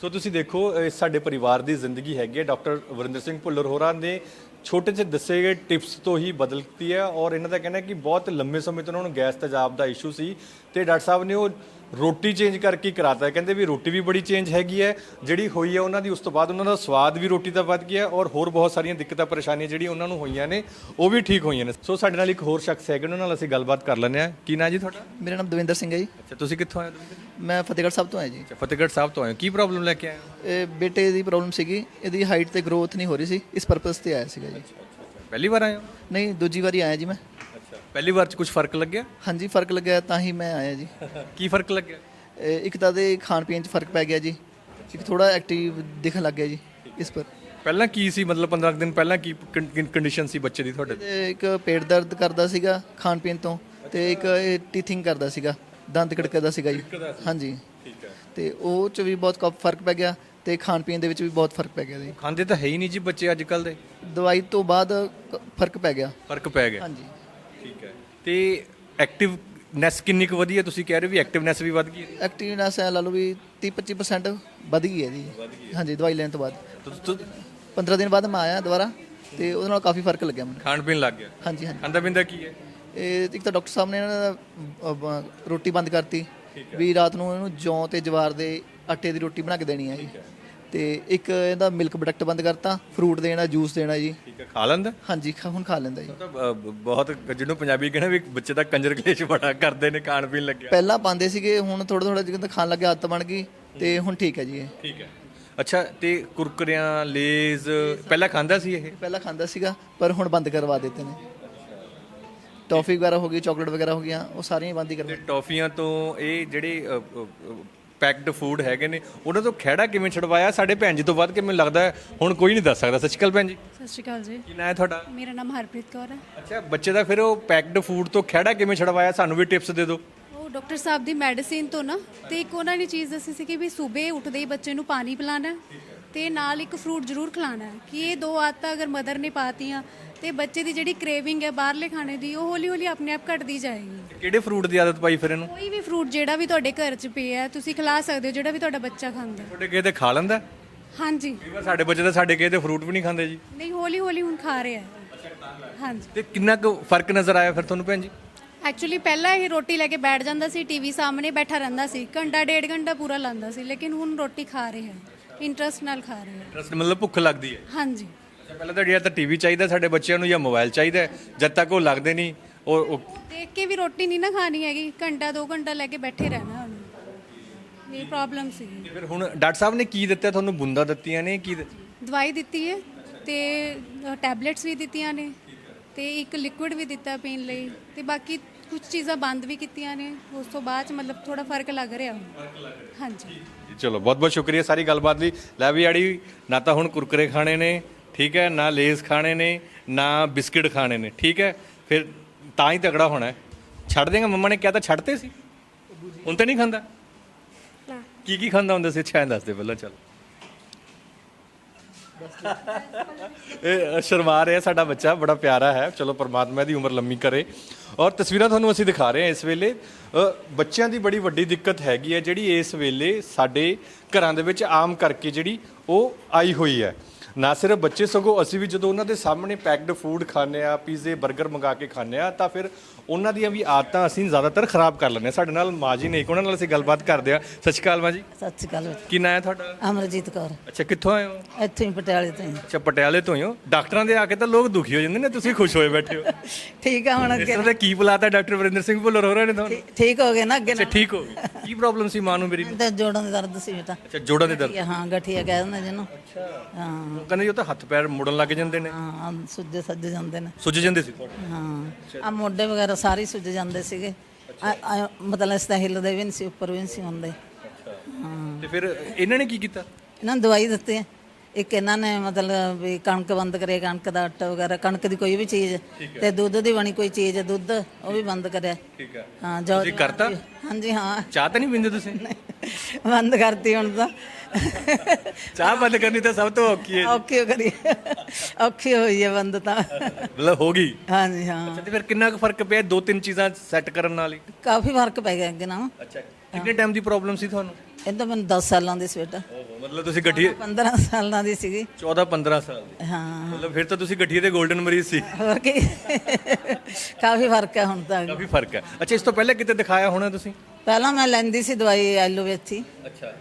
ਸੋ ਤੁਸੀਂ ਦੇਖੋ, ਇਹ ਸਾਡੇ ਪਰਿਵਾਰ ਦੀ ਜ਼ਿੰਦਗੀ ਹੈਗੀ ਹੈ। ਡਾਕਟਰ ਵਰਿੰਦਰ ਸਿੰਘ ਭੁੱਲਰ ਹੋਰਾਂ ਨੇ ਛੋਟੇ ਜਿਹੇ ਦੱਸੇ ਗਏ ਟਿਪਸ ਤੋਂ ਹੀ ਬਦਲਤੀ ਹੈ ਔਰ ਇਹਨਾਂ ਦਾ ਕਹਿਣਾ ਹੈ ਕਿ ਬਹੁਤ ਲੰਮੇ ਸਮੇਂ ਤੋਂ ਉਹਨਾਂ ਨੂੰ ਗੈਸ ਤੇਜ਼ਾਬ ਦਾ ਇਸ਼ੂ ਸੀ ਤੇ ਡਾਕਟਰ ਸਾਹਿਬ ਨੇ ਉਹ ਰੋਟੀ ਚੇਂਜ ਕਰਕੇ ਹੀ ਕਰਾਤਾ। ਕਹਿੰਦੇ ਵੀ ਰੋਟੀ ਵੀ ਬੜੀ ਚੇਂਜ ਹੈਗੀ ਹੈ ਜਿਹੜੀ ਹੋਈ ਹੈ ਉਹਨਾਂ ਦੀ ਉਸ ਤੋਂ ਬਾਅਦ ਉਹਨਾਂ ਦਾ ਸਵਾਦ ਵੀ ਰੋਟੀ ਦਾ ਵੱਧ ਗਿਆ ਔਰ ਹੋਰ ਬਹੁਤ ਸਾਰੀਆਂ ਦਿੱਕਤਾਂ ਪਰੇਸ਼ਾਨੀਆਂ ਜਿਹੜੀਆਂ ਉਹਨਾਂ ਨੂੰ ਹੋਈਆਂ ਨੇ ਉਹ ਵੀ ਠੀਕ ਹੋਈਆਂ ਨੇ। ਸੋ ਸਾਡੇ ਨਾਲ ਇੱਕ ਹੋਰ ਸ਼ਖਸ ਹੈਗੇ ਉਹਨਾਂ ਨਾਲ ਅਸੀਂ ਗੱਲਬਾਤ ਕਰ ਲੈਂਦੇ ਹਾਂ। ਕੀ ਨਾਂ ਜੀ ਤੁਹਾਡਾ? ਮੇਰਾ ਨਾਮ ਦਵਿੰਦਰ ਸਿੰਘ ਹੈ ਜੀ। ਅੱਛਾ ਤੁਸੀਂ ਕਿੱਥੋਂ ਆਏ ਹੋ ਦਵਿੰਦਰ? ਮੈਂ ਫਤਿਹਗੜ੍ਹ ਸਾਹਿਬ ਤੋਂ ਆਇਆ ਜੀ। ਅੱਛਾ ਫਤਿਹਗੜ੍ਹ ਸਾਹਿਬ ਤੋਂ ਆਏ ਹੋ। ਕੀ ਪ੍ਰੋਬਲਮ ਲੈ ਕੇ ਆਏ ਹੋ? ਇਹ ਬੇਟੇ ਦੀ ਪ੍ਰੋਬਲਮ ਸੀਗੀ। ਇਹਦੀ ਹਾਈਟ ਤੇ ਗਰੋਥ ਨਹੀਂ ਹੋ ਰਹੀ ਸੀ। ਇਸ ਪਰਪਸ ਤੇ ਆਇਆ ਸੀਗਾ ਜੀ। ਪਹਿਲੀ ਵਾਰ ਆਏ ਹੋ? ਨਹੀਂ ਦੂਜੀ ਵਾਰੀ ਆਇਆ ਜੀ ਮੈਂ। ਪਹਿਲੀ ਵਾਰ ਚ ਕੁਝ ਫ਼ਰਕ ਲੱਗਿਆ? ਹਾਂਜੀ ਫ਼ਰਕ ਲੱਗਿਆ ਤਾਂ ਹੀ ਮੈਂ ਆਇਆ ਜੀ। (laughs) ਕੀ ਫ਼ਰਕ ਲੱਗਿਆ? ਇਹ ਇੱਕ ਤਾਂ ਦੇ ਖਾਣ ਪੀਣ 'ਚ ਫ਼ਰਕ ਪੈ ਗਿਆ ਜੀ। ਇੱਕ ਥੋੜਾ ਐਕਟਿਵ ਦਿਖਣ ਲੱਗ ਗਿਆ ਜੀ ਇਸ ਪਰ। ਪਹਿਲਾਂ ਕੀ ਸੀ? ਮਤਲਬ 15 ਕੁ ਦਿਨ ਪਹਿਲਾਂ ਕੀ ਕੰਡੀਸ਼ਨ ਸੀ ਬੱਚੇ ਦੀ ਤੁਹਾਡੇ? ਤੇ ਇੱਕ ਪੇਟ ਦਰਦ ਕਰਦਾ ਸੀਗਾ ਖਾਣ ਪੀਣ ਤੋਂ ਤੇ ਇੱਕ ਟੀਥਿੰਗ ਕਰਦਾ ਸੀਗਾ ਦੰਦ ਕੜਕਦਾ ਸੀਗਾ ਜੀ। ਹਾਂਜੀ। ਠੀਕ ਹੈ। ਤੇ ਉਹ 'ਚ ਵੀ ਬਹੁਤ ਕ- ਫ਼ਰਕ ਪੈ ਗਿਆ ਤੇ ਖਾਣ ਪੀਣ ਦੇ ਵਿੱਚ ਵੀ ਬਹੁਤ ਫ਼ਰਕ ਪੈ ਗਿਆ ਜੀ। ਖਾਂਦੇ ਤਾਂ ਹੈ ਹੀ ਨਹੀਂ ਜੀ ਬੱਚੇ ਅੱਜ ਕੱਲ ਦੇ। ਦਵਾਈ ਤੋਂ ਬਾਅਦ ਫ਼ਰਕ ਪੈ ਗਿਆ। ਫ਼ਰਕ ਪੈ ਗਿਆ। ਹਾਂਜੀ। ਠੀਕ ਹੈ। ਤੇ ਐਕਟਿਵਨੈਸ ਕਿੰਨੀ ਕੁ ਵਧੀ ਹੈ? ਤੁਸੀਂ ਕਹਿ ਰਹੇ ਹੋ ਵੀ ਐਕਟਿਵਨੈਸ ਵੀ ਵਧ ਗਈ ਹੈ। ਐਕਟਿਵਨੈਸ ਐ ਲਾ ਲਓ ਵੀ 30 25% ਵਧ ਗਈ ਹੈ ਜੀ। ਹਾਂਜੀ ਦਵਾਈ ਲੈਣ ਤੋਂ ਬਾਅਦ। ਤੁ- ਤੁ- 15 ਦਿਨ ਬਾਅਦ ਮੈਂ ਆਇਆ ਦੁਬਾਰਾ ਤੇ ਉਹਦੇ ਨਾਲ ਕਾਫੀ ਫ਼ਰਕ ਲੱਗਿਆ ਮੈਨੂੰ। ਖਾਣ ਪੀਣ ਲੱਗ ਗਿਆ। ਹਾਂਜੀ ਹਾਂਜੀ। ਖਾਂਦਾ ਪੀਂਦਾ ਕੀ ਹੈ? ਇਹ ਇੱਕ ਤਾਂ ਡਾਕਟਰ ਸਾਹਿਬ ਨੇ ਇਹਨਾਂ ਦਾ ਅ, ਬ- ਰੋਟੀ ਬੰਦ ਕਰਤੀ ਵੀ ਰਾਤ ਨੂੰ ਇਹਨੂੰ ਜੌਂ ਤੇ ਜਵਾਰ ਦੇ ਆਟੇ ਦੀ ਰੋਟੀ ਬਣਾ ਕੇ ਦੇਣੀ ਹੈ ਜੀ। ਤੇ ਇੱਕ ਇਹਦਾ ਮਿਲਕ ਪ੍ਰੋਡਕਟ ਬੰਦ ਕਰਤਾ ਫਰੂਟ ਦੇਣਾ ਜੂਸ ਦੇਣਾ ਜੀ। ਠੀਕ ਹੈ ਖਾ ਲੈਂਦਾ? ਹਾਂਜੀ ਖਾ- ਹੁਣ ਖਾ ਲੈਂਦਾ ਜੀ। ਤਾਂ ਬ- ਬ- ਬਹੁਤ ਜਿਹਨੂੰ ਪੰਜਾਬੀ ਕਹਿੰਦੇ ਵੀ ਬੱਚੇ ਦਾ ਕੰਜਰ ਕਲੇਸ਼ ਬੜਾ ਕਰਦੇ ਨੇ ਖਾਣ ਪੀਣ ਲੱਗਿਆ। ਪਹਿਲਾਂ ਪਾਉਂਦੇ ਸੀਗੇ ਹੁਣ ਥੋੜਾ ਥੋੜਾ ਜਿਹਾ ਖਾਣ ਲੱਗਿਆ ਆਦਤ ਬਣ ਗਈ ਤੇ ਹੁਣ ਠੀਕ ਹੈ ਜੀ ਇਹ। ਠੀਕ ਹੈ। ਅੱਛਾ ਤੇ ਕੁਰਕਰਿਆਂ ਲੇਜ਼ ਪਹਿਲਾਂ ਖਾਂਦਾ ਸੀ ਇਹ? ਪਹਿਲਾਂ ਖਾਂਦਾ ਸੀਗਾ ਪਰ ਹੁਣ ਬੰਦ ਕਰਵਾ ਦਿੱਤੇ ਨੇ। ਟੌਫੀ ਵਗੈਰਾ ਹੋ ਗਈ ਚਾਕਲੇਟ ਵਗੈਰਾ ਹੋ ਗਈਆਂ ਉਹ ਸਾਰੀਆਂ ਹੀ ਬੰਦ ਹੀ ਕਰਵਾ ਤੇ ਟੌਫੀਆਂ ਤੋਂ ਇਹ ਜਿਹੜੇ ਪੈਕਡ ਫੂਡ ਹੈਗੇ ਨੇ। ਉਹਨਾਂ ਤੋਂ ਖਹਿੜਾ ਕਿਵੇਂ ਛਡਵਾਇਆ? ਸਾਡੇ ਭੈਣ ਜੀ ਤੋਂ ਵੱਧ ਕੇ ਮੈਨੂੰ ਲੱਗਦਾ ਹੈ? ਹੁਣ ਕੋਈ ਨਹੀਂ ਦੱਸ ਸਕਦਾ। ਸਤਿ ਸ਼੍ਰੀ ਅਕਾਲ ਭੈਣ ਜੀ। ਸਤਿ ਸ਼੍ਰੀ ਅਕਾਲ ਜੀ। ਕੀ ਨਾਂ ਹੈ ਤੁਹਾਡਾ? ਮੇਰਾ ਨਾਮ ਹਰਪ੍ਰੀਤ ਕੌਰ ਹੈ। ਅੱਛਾ ਬੱਚੇ ਦਾ ਫਿਰ ਉਹ ਪੈਕਡ ਫੂਡ ਤੋਂ ਖਹਿੜਾ ਕਿਵੇਂ ਛਡਵਾਇਆ? ਸਾਨੂੰ ਵੀ ਟਿਪਸ ਦੇ ਦਿਓ। ਉਹ ਡਾਕਟਰ ਸਾਹਿਬ ਦੀ ਮੈਡੀਸਿਨ ਤੋਂ ਨਾ ਤੇ ਇੱਕ ਉਹਨਾਂ ਨੇ ਚੀਜ਼ ਦੱਸੀ ਸੀ ਕਿ ਵੀ ਸਵੇਰੇ ਉੱਠਦੇ ਹੀ ਬੱਚੇ ਨੂੰ ਪਾਣੀ ਪਿਲਾਣਾ ਤੇ ਨਾਲ ਇੱਕ ਫਰੂਟ ਜ਼ਰੂਰ ਖਿਲਾਣਾ ਹੈ ਕਿ ਇਹ ਦੋ ਆਦਤਾਂ ਅਗਰ ਮਦਰ ਨੇ ਪਾਤੀਆਂ ਤੇ ਬੱਚੇ ਦੀ ਜਿਹੜੀ ਕ੍ਰੇਵਿੰਗ ਹੈ ਬਾਹਰਲੇ ਖਾਣੇ ਦੀ ਉਹ ਹੌਲੀ ਹੌਲੀ ਆਪਣੇ ਆਪ ਘਟਦੀ ਜਾਏਗੀ। ਕਿਹੜੇ ਫਰੂਟ ਦੀ ਆਦਤ ਪਾਈ ਫਿਰ ਇਹਨੂੰ? ਕੋਈ ਵੀ ਫਰੂਟ ਜਿਹੜਾ ਵੀ ਤੁਹਾਡੇ ਘਰ 'ਚ ਪਿਆ ਹੈ ਤੁਸੀਂ ਖਿਲਾ ਸਕਦੇ ਹੋ ਜਿਹੜਾ ਵੀ ਤੁਹਾਡਾ ਬੱਚਾ ਖਾਂਦਾ ਹੈ। ਤੁਹਾਡੇ ਕਿਸੇ ਤੇ ਖਾ ਲੈਂਦਾ ਹਾਂਜੀ। ਕਈ ਵਾਰ ਸਾਡੇ ਬੱਚੇ ਤਾਂ ਸਾਡੇ ਕਿਸੇ ਤੇ ਫਰੂਟ ਵੀ ਨਹੀਂ ਖਾਂਦੇ ਜੀ। ਨਹੀਂ ਹੌਲੀ ਹੌਲੀ ਹੁਣ ਖਾ ਰਿਹਾ ਹੈ। ਹਾਂਜੀ। ਤੇ ਕਿੰਨਾ ਕੁ ਫ਼ਰਕ ਨਜ਼ਰ ਆਇਆ ਫਿਰ ਤੁਹਾਨੂੰ ਭੈਣ ਜੀ? ਐਕਚੁਅਲੀ ਪਹਿਲਾਂ ਇਹ ਰੋਟੀ ਲੈ ਕੇ ਬੈਠ ਜਾਂਦਾ ਸੀ ਟੀਵੀ ਸਾਹਮਣੇ ਬੈਠਾ ਰਹਿੰਦਾ ਸੀ ਘੰਟਾ ਡੇਢ ਘੰਟਾ ਪੂਰਾ ਲਾਂਦਾ ਸੀ ਲੇਕਿਨ ਹੁਣ ਰੋਟੀ ਖਾ ਰਿਹਾ ਹੈ। ਇੰਟਰਸਟ ਨਾਲ ਖਾ ਰਿਹਾ ਹੈ ਇੰਟਰਸਟ ਮਤਲਬ ਭੁੱਖ ਲੱਗਦੀ ਹੈ ਹਾਂਜੀ ਅੱਛਾ, ਪਹਿਲਾਂ ਤਾਂ ਜਾਂ ਤਾਂ ਟੀਵੀ ਚਾਹੀਦਾ ਸਾਡੇ ਬੱਚਿਆਂ ਨੂੰ ਜਾਂ ਮੋਬਾਈਲ ਚਾਹੀਦਾ ਹੈ। ਜਦ ਤੱਕ ਉਹ ਲੱਗਦੇ ਨਹੀਂ ਉਹ ਉਹ ਦੇਖ ਕੇ ਵੀ ਰੋਟੀ ਨਹੀਂ ਨਾ ਖਾਣੀ ਹੈਗੀ ਘੰਟਾ ਦੋ ਘੰਟਾ ਲੈ ਕੇ ਬੈਠੇ ਰਹਿਣਾ ਹੁਣ ਇਹ ਪ੍ਰੋਬਲਮ ਸੀ ਤੇ ਫਿਰ ਹੁਣ ਡਾਕਟਰ ਸਾਹਿਬ ਨੇ ਕੀ ਦਿੱਤਾ ਤੁਹਾਨੂੰ ਬੁੰਦਾ ਦਿੱਤੀਆਂ ਨੇ ਕੀ ਦਿੱਤਾ? ਦਵਾਈ ਦਿੱਤੀ ਹੈ ਤੇ ਟੈਬਲੇਟਸ ਵੀ ਦਿੱਤੀਆਂ ਨੇ ਤੇ ਇੱਕ ਲਿਕੁਇਡ ਵੀ ਦਿੱਤਾ ਪੀਣ ਲਈ ਤੇ ਬਾਕੀ ਕੁਝ ਚੀਜ਼ਾਂ ਬੰਦ ਵੀ ਕੀਤੀਆਂ ਨੇ ਉਸ ਤੋਂ ਬਾਅਦ ਚ ਮਤਲਬ ਥੋੜਾ ਫ਼ਰਕ ਲੱਗ ਰਿਹਾ। ਹੁਣ ਹਾਂਜੀ। ਚਲੋ ਬਹੁਤ ਬਹੁਤ ਸ਼ੁਕਰੀਆ ਸਾਰੀ ਗੱਲਬਾਤ ਲਈ। ਲੈ ਵੀ ਆੜੀ ਨਾ ਤਾਂ ਹੁਣ ਕੁਰਕਰੇ ਖਾਣੇ ਨੇ ਠੀਕ ਹੈ ਨਾ ਲੇਜ਼ ਖਾਣੇ ਨੇ ਨਾ ਬਿਸਕਿਟ ਖਾਣੇ ਨੇ ਠੀਕ ਹੈ ਫਿਰ ਤਾਂ ਹੀ ਤਗੜਾ ਹੋਣਾ ਹੈ। ਛੱਡ ਦੇਗਾ ਮੰਮਾ ਨੇ ਕਿਹਾ ਤਾਂ ਛੱਡਤੇ ਸੀ। ਹੁਣ ਤਾਂ ਨਹੀਂ ਖਾਂਦਾ? ਕੀ ਕੀ ਖਾਂਦਾ ਹੁੰਦਾ ਸੀ? ਅੱਛਾ ਇਹ ਦੱਸ ਦੇ ਪਹਿਲਾਂ ਚੱਲ। ਇਹ ਸ਼ਰਮਾ ਰਿਹਾ ਸਾਡਾ ਬੱਚਾ ਬੜਾ ਪਿਆਰਾ ਹੈ। ਚਲੋ, ਪਰਮਾਤਮਾ ਦੀ ਉਮਰ ਲੰਮੀ ਕਰੇ। ਔਰ ਤਸਵੀਰਾਂ ਤੁਹਾਨੂੰ ਅਸੀਂ ਦਿਖਾ ਰਹੇ ਹਾਂ ਇਸ ਵੇਲੇ। ਬੱਚਿਆਂ ਦੀ ਬੜੀ ਵੱਡੀ ਦਿੱਕਤ ਹੈਗੀ ਹੈ, ਜਿਹੜੀ ਇਸ ਵੇਲੇ ਸਾਡੇ ਘਰਾਂ ਦੇ ਵਿੱਚ ਆਮ ਕਰਕੇ ਜਿਹੜੀ ਉਹ ਆਈ ਹੋਈ ਹੈ। ਨਾ ਸਿਰਫ ਬੱਚੇ ਸਗੋਂ ਅਸੀਂ ਵੀ ਜਦੋਂ ਉਹਨਾਂ ਦੇ ਸਾਹਮਣੇ ਪੈਕਡ ਫੂਡ ਖਾਂਦੇ ਆ ਪੀਜ਼ੇ 버ਗਰ ਮੰਗਾ ਕੇ ਖਾਂਦੇ ਆ ਤਾਂ ਫਿਰ ਉਹਨਾਂ ਦੀਆਂ ਵੀ ਆਦਤਾਂ ਅਸੀਂ ਜ਼ਿਆਦਾਤਰ ਖਰਾਬ ਕਰ ਲੈਂਦੇ ਹਾਂ। ਸਾਡੇ ਨਾਲ ਮਾਂ ਜੀ ਨੇ ਇੱਕ ਉਹਨਾਂ ਨਾਲ ਅਸੀਂ ਗੱਲਬਾਤ ਕਰਦੇ ਆ ਸਤਿ ਸ਼੍ਰੀ ਅਕਾਲ ਮਾਂ ਜੀ ਸਤਿ ਸ਼੍ਰੀ ਅਕਾਲ। ਕੀ ਨਾਂ ਹੈ ਤੁਹਾਡਾ? ਅਮਰਜੀਤ ਕੌਰ। ਅੱਛਾ ਕਿੱਥੋਂ ਆਏ ਹੋ? ਇੱਥੋਂ ਹੀ ਪਟਿਆਲੇ ਤੋਂ ਹੀ। ਅੱਛਾ ਪਟਿਆਲੇ ਤੋਂ ਹੀ ਹੋ। ਡਾਕਟਰਾਂ ਦੇ ਆ ਕੇ ਤਾਂ ਲੋਕ ਦੁਖੀ ਹੋ ਜਾਂਦੇ ਨੇ ਤੁਸੀਂ ਖੁਸ਼ ਹੋਏ ਬੈਠੇ ਹੋ। (laughs) ਠੀਕ ਆ ਹੁਣ ਅੱਗੇ ਦਾ ਕੀ ਬੁਲਾਤਾ ਡਾਕਟਰ ਵਰਿੰਦਰ ਸਿੰਘ ਭੁੱਲਰ? ਹੋ ਰਹੇ ਨੇ ਤੁਹਾਨੂੰ ਠੀਕ ਹੋ ਗਏ ਨਾ ਅੱਗੇ ਅੱਛਾ ਠੀਕ ਹੋ ਗਏ। (laughs) ਕੀ ਪ੍ਰੋਬਲਮ ਸੀ ਮਾਂ ਨੂੰ ਮੇਰੀ? ਨੂੰ? ਤੇ ਜੋੜਾਂ ਦੇ ਦਰਦ ਸੀ ਬੇਟਾ। ਅੱਛਾ ਜੋੜਾਂ ਦੇ ਦਰਦ? ਹਾਂ ਗਠੀਆ ਕਹਿ ਦਿੰਦੇ ਜਿਹਨੂੰ। ਹਾਂ। ਉਹ ਕਹਿੰਦੇ ਜੀ ਉਹ ਤਾਂ ਹੱਥ ਪੈਰ ਮੁੜਨ ਲੱਗ ਜਾਂਦੇ ਨੇ। ਹਾਂ ਸੁੱਜੇ ਸੱਜ ਜਾਂਦੇ ਨੇ। ਸੁੱਜ ਜਾਂਦੇ ਸੀ ਤੁਹਾਡੇ? ਹਾਂ। ਆ ਮੋਢੇ ਵਗੈਰਾ ਸਾਰੇ ਹੀ ਸੁੱਜ ਜਾਂਦੇ ਸੀਗੇ। ਆ- ਆ ਮਤਲਬ ਇਸ ਤਾਂ ਹਿੱਲਦੇ ਵੀ ਨਹੀਂ ਸੀ ਉੱਪਰ ਵੀ ਨਹੀਂ ਸੀ ਹੁੰਦੇ। ਤੇ ਫਿਰ ਇਹਨਾਂ ਨੇ ਕੀ ਕੀਤਾ? ਇਹਨਾਂ ਨੂੰ ਦਵਾਈ ਦਿੱਤੀ ਹੈ। ਇੱਕ ਇਹਨਾਂ ਨੇ ਮਤਲਬ ਵੀ ਕਣਕ ਬੰਦ ਕਰੇ ਕਣਕ ਦਾ ਆਟਾ ਵਗੈਰਾ ਕਣਕ ਦੀ ਕੋਈ ਵੀ ਚੀਜ਼ ਤੇ ਦੁੱਧ ਦੀ ਬਣੀ ਕੋਈ ਚੀਜ਼ ਦੁੱਧ ਉਹ ਵੀ ਬੰਦ ਕਰਿਆ। ਠੀਕ ਹੈ। ਹਾਂ ਜੋ ਤੁਸੀਂ ਕਰਤਾ? ਹਾਂਜੀ ਹਾਂ। ਚਾਹ ਤਾਂ ਨਹੀਂ ਪੀਂਦੇ ਤੁਸੀਂ? ਬੰਦ ਕਰਤੀ ਹੁਣ ਤਾਂ। (laughs) ਚਾਹ ਬੰਦ ਕਰਨੀ ਤਾਂ ਸਭ ਤੋਂ ਔਖੀ ਹੈ ਔਖੀ ਹੋ ਕਰੀ ਔਖੀ ਹੋਈ ਹੈ ਬੰਦ ਤਾਂ। ਮਤਲਬ ਹੋ ਗਈ। ਹਾਂਜੀ ਹਾਂ। ਤੇ ਫਿਰ ਕਿੰਨਾ ਕੁ ਫ਼ਰਕ ਪਿਆ ਦੋ ਤਿੰਨ ਚੀਜ਼ਾਂ ਸੈੱਟ ਕਰਨ ਨਾਲ ਹੀ? ਕਾਫੀ ਫ਼ਰਕ ਪੈ ਗਿਆ ਅੱਗੇ ਨਾਲ। ਅੱਛਾ ਕਿੰਨੇ ਟਾਈਮ ਦੀ ਪ੍ਰੋਬਲਮ ਸੀ ਤੁਹਾਨੂੰ? ਇਹ ਤਾਂ ਮੈਨੂੰ 10 ਸਾਲਾਂ ਦੀ ਸੀ ਬੇਟਾ ਓਹੋ ਮਤਲਬ ਤੁਸੀਂ ਗਠੀਏ 15 ਸਾਲਾਂ ਦੀ ਸੀਗੀ। 14 15 ਸਾਲ ਦੀ। ਹਾਂ। ਮਤਲਬ ਫਿਰ ਤਾਂ ਤੁਸੀਂ ਗਠੀਏ ਦੇ 골ਡਨ ਮਰੀਜ਼ ਸੀ। ਹੋਰ ਕੀ। ਕਾਫੀ ਫ਼ਰਕ ਹੈ ਹੁਣ ਤਾਂ। ਕਾਫੀ ਫ਼ਰਕ ਹੈ। ਅੱਛਾ ਇਸ ਤੋਂ ਪਹਿਲਾਂ ਕਿਤੇ ਦਿਖਾਇਆ ਹੋਣਾ ਤੁਸੀਂ? ਪਹਿਲਾਂ ਮੈਂ ਲੈਂਦੀ ਸੀ ਦਵਾਈ ਐਲੋਪੈਥੀ ਅੱਛਾ।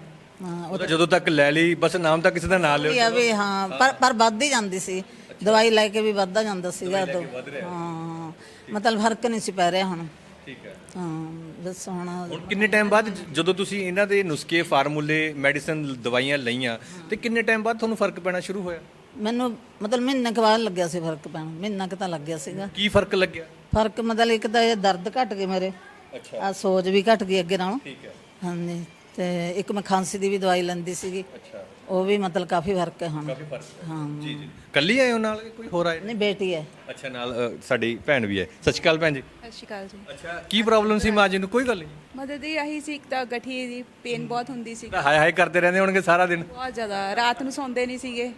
ਹਾਂ ਉਹ ਤਾਂ ਜਦੋਂ ਤੱਕ ਲੈ ਲਈ ਬਸ ਨਾਮ ਤਾਂ ਕਿਸੇ ਦਾ ਨਾਂ ਲਿਓ। ਵੀ ਆ ਵੀ ਹਾਂ ਪਰ ਪਰ ਵੱਧ ਹੀ ਜਾਂਦੀ ਸੀ। ਦਵਾਈ ਲੈ ਕੇ ਵੀ ਵੱਧਦਾ ਜਾਂਦਾ ਸੀਗਾ ਉਦੋਂ ਹਾਂ ਮਤਲਬ ਫ਼ਰਕ ਨਹੀਂ ਸੀ ਪੈ ਰਿਹਾ ਹੁਣ। ਠੀਕ ਹੈ। ਹਾਂ ਬਸ ਹੁਣ ਹੁਣ ਕਿੰਨੇ ਟਾਈਮ ਬਾਅਦ ਜਦੋਂ ਤੁਸੀਂ ਇਹਨਾਂ ਦੇ ਨੁਸਖੇ ਫਾਰਮੂਲੇ ਮੈਡੀਸਨ ਦਵਾਈਆਂ ਲਈਆਂ ਤੇ ਕਿੰਨੇ ਟਾਈਮ ਬਾਅਦ ਤੁਹਾਨੂੰ ਫ਼ਰਕ ਪੈਣਾ ਸ਼ੁਰੂ ਹੋਇਆ? ਮੈਨੂੰ ਮਤਲਬ ਮਹੀਨੇ ਕੁ ਬਾਅਦ ਲੱਗਿਆ ਸੀ ਫ਼ਰਕ ਪੈਣ। ਮਹੀਨਾ ਕੁ ਤਾਂ ਲੱਗਿਆ ਸੀਗਾ। ਕੀ ਫ਼ਰਕ ਲੱਗਿਆ? ਫ਼ਰਕ ਮਤਲਬ ਇੱਕ ਤਾਂ ਇਹ ਦਰਦ ਘਟ ਗਏ ਮੇਰੇ। ਅੱਛਾ। ਆ ਸੋਜ ਵੀ ਘਟ ਗਈ ਅੱਗੇ ਨਾਲੋਂ। ਠੀਕ ਹੈ। ਹਾਂਜੀ। ਤੇ ਇੱਕ ਮੈਂ ਖਾਂਸੀ ਦੀ ਵੀ ਦਵਾਈ ਲੈਂਦੀ ਸੀਗੀ। ਅੱਛਾ। ਉਹ ਵੀ ਮਤਲਬ ਕਾਫੀ ਫ਼ਰਕ ਹੈ ਹੁਣ। ਕਾਫੀ ਫ਼ਰਕ ਹਾਂ। ਜੀ ਜੀ। ਕੱਲੀ ਆਏ ਹੋ ਨਾਲ? ਕਿ ਕੋਈ ਹੋਰ ਆਏ? ਨਹੀਂ ਬੇਟੀ ਹੈ। ਅੱਛਾ ਨਾਲ ਅ, ਸਾਡੀ ਭੈਣ ਵੀ ਹੈ। ਸਤਿ ਸ਼੍ਰੀ ਅਕਾਲ ਭੈਣ ਜੀ। ਸਤਿ ਸ਼੍ਰੀ ਅਕਾਲ ਜੀ। ਅੱਛਾ ਕੀ ਪ੍ਰੋਬਲਮ ਸੀ ਮਾਂ ਜੀ ਨੂੰ? ਕੋਈ ਗੱਲ ਨਹੀਂ। ਮਦਦ ਦੀ ਆਹੀ ਸੀ ਇੱਕ ਤਾਂ ਗਠੀਏ ਦੀ ਪੇਨ ਬਹੁਤ ਹੁੰਦੀ ਸੀ। ਤਾਂ ਹਾਏ ਹਾਏ ਕਰਦੇ ਰਹਿੰਦੇ ਹੋਣਗੇ ਸਾਰਾ ਦਿਨ। ਬਹੁਤ ਜ਼ਿਆਦਾ। ਰਾਤ ਨੂੰ ਸੌਂਦੇ ਨਹੀਂ ਸੀਗੇ।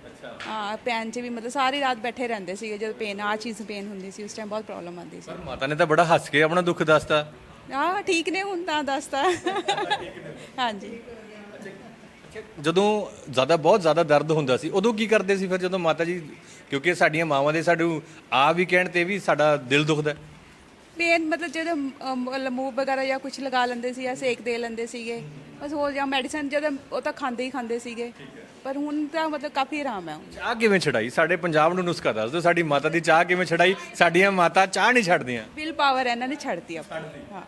ਹਾਂ ਪੈਨ 'ਚ ਵੀ ਮਤਲਬ ਸਾਰੀ ਰਾਤ ਬੈਠੇ ਰਹਿੰਦੇ ਸੀਗੇ ਜਦੋਂ ਪੇਨ ਆ ਚੀਜ਼ ਪੇਨ ਹੁੰਦੀ ਸੀ ਉਸ ਟਾਈਮ ਬਹੁਤ ਪ੍ਰੋਬਲਮ ਆਉਂਦੀ ਸੀ। ਪਰ ਮਾਤਾ ਨੇ ਤਾਂ ਬੜਾ ਹੱਸ ਕੇ ਆਪਣਾ ਦੁੱਖ ਦੱਸਤਾ। ਹਾਂ ਠੀਕ ਨੇ ਹੁਣ ਤਾਂ ਦੱਸਤਾ ਹਾਂਜੀ। ਜਦੋਂ ਜ਼ਿਆਦਾ ਬਹੁਤ ਜ਼ਿਆਦਾ ਦਰਦ ਹੁੰਦਾ ਸੀ ਉਦੋਂ ਕੀ ਕਰਦੇ ਸੀ ਫਿਰ ਜਦੋਂ ਮਾਤਾ ਜੀ? ਕਿਉਂਕਿ ਸਾਡੀਆਂ ਮਾਵਾਂ ਦੇ ਸਾਨੂੰ ਆ ਵੀ ਕਹਿਣ ਤੇ ਵੀ ਸਾਡਾ ਦਿਲ ਦੁਖਦਾ। ਹੈ। ਪੇਨ ਮਤਲਬ ਜਦੋਂ ਮੂਵ ਵਗੈਰਾ ਜਾਂ ਕੁਝ ਲਗਾ ਲੈਂਦੇ ਸੀ ਜਾਂ ਸੇਕ ਦੇ ਲੈਂਦੇ ਸੀਗੇ ਬਸ ਹੋ ਜਾਂ ਮੈਡੀਸਨ ਜਦੋਂ ਉਹ ਤਾਂ ਖਾਂਦੇ ਹੀ ਖਾਂਦੇ ਸੀਗੇ। ਪਰ ਹੁਣ ਤਾਂ ਮਤਲਬ ਕਾਫੀ ਆਰਾਮ ਹੈ ਹੁਣ। ਚਾਹ ਕਿਵੇਂ ਛਡਾਈ? ਸਾਡੇ ਪੰਜਾਬ ਨੂੰ ਨੁਸਖਾ ਦੱਸ ਦਿਓ ਸਾਡੀ ਮਾਤਾ ਦੀ ਚਾਹ ਕਿਵੇਂ ਛਡਾਈ? ਸਾਡੀਆਂ ਮਾਤਾ ਚਾਹ ਨਹੀਂ ਛੱਡਦੀਆਂ। ਵਿਲ ਪਾਵਰ ਇਹਨਾਂ ਨੇ ਛੱਡਤੀ ਆਪਣੀ ਹਾਂ।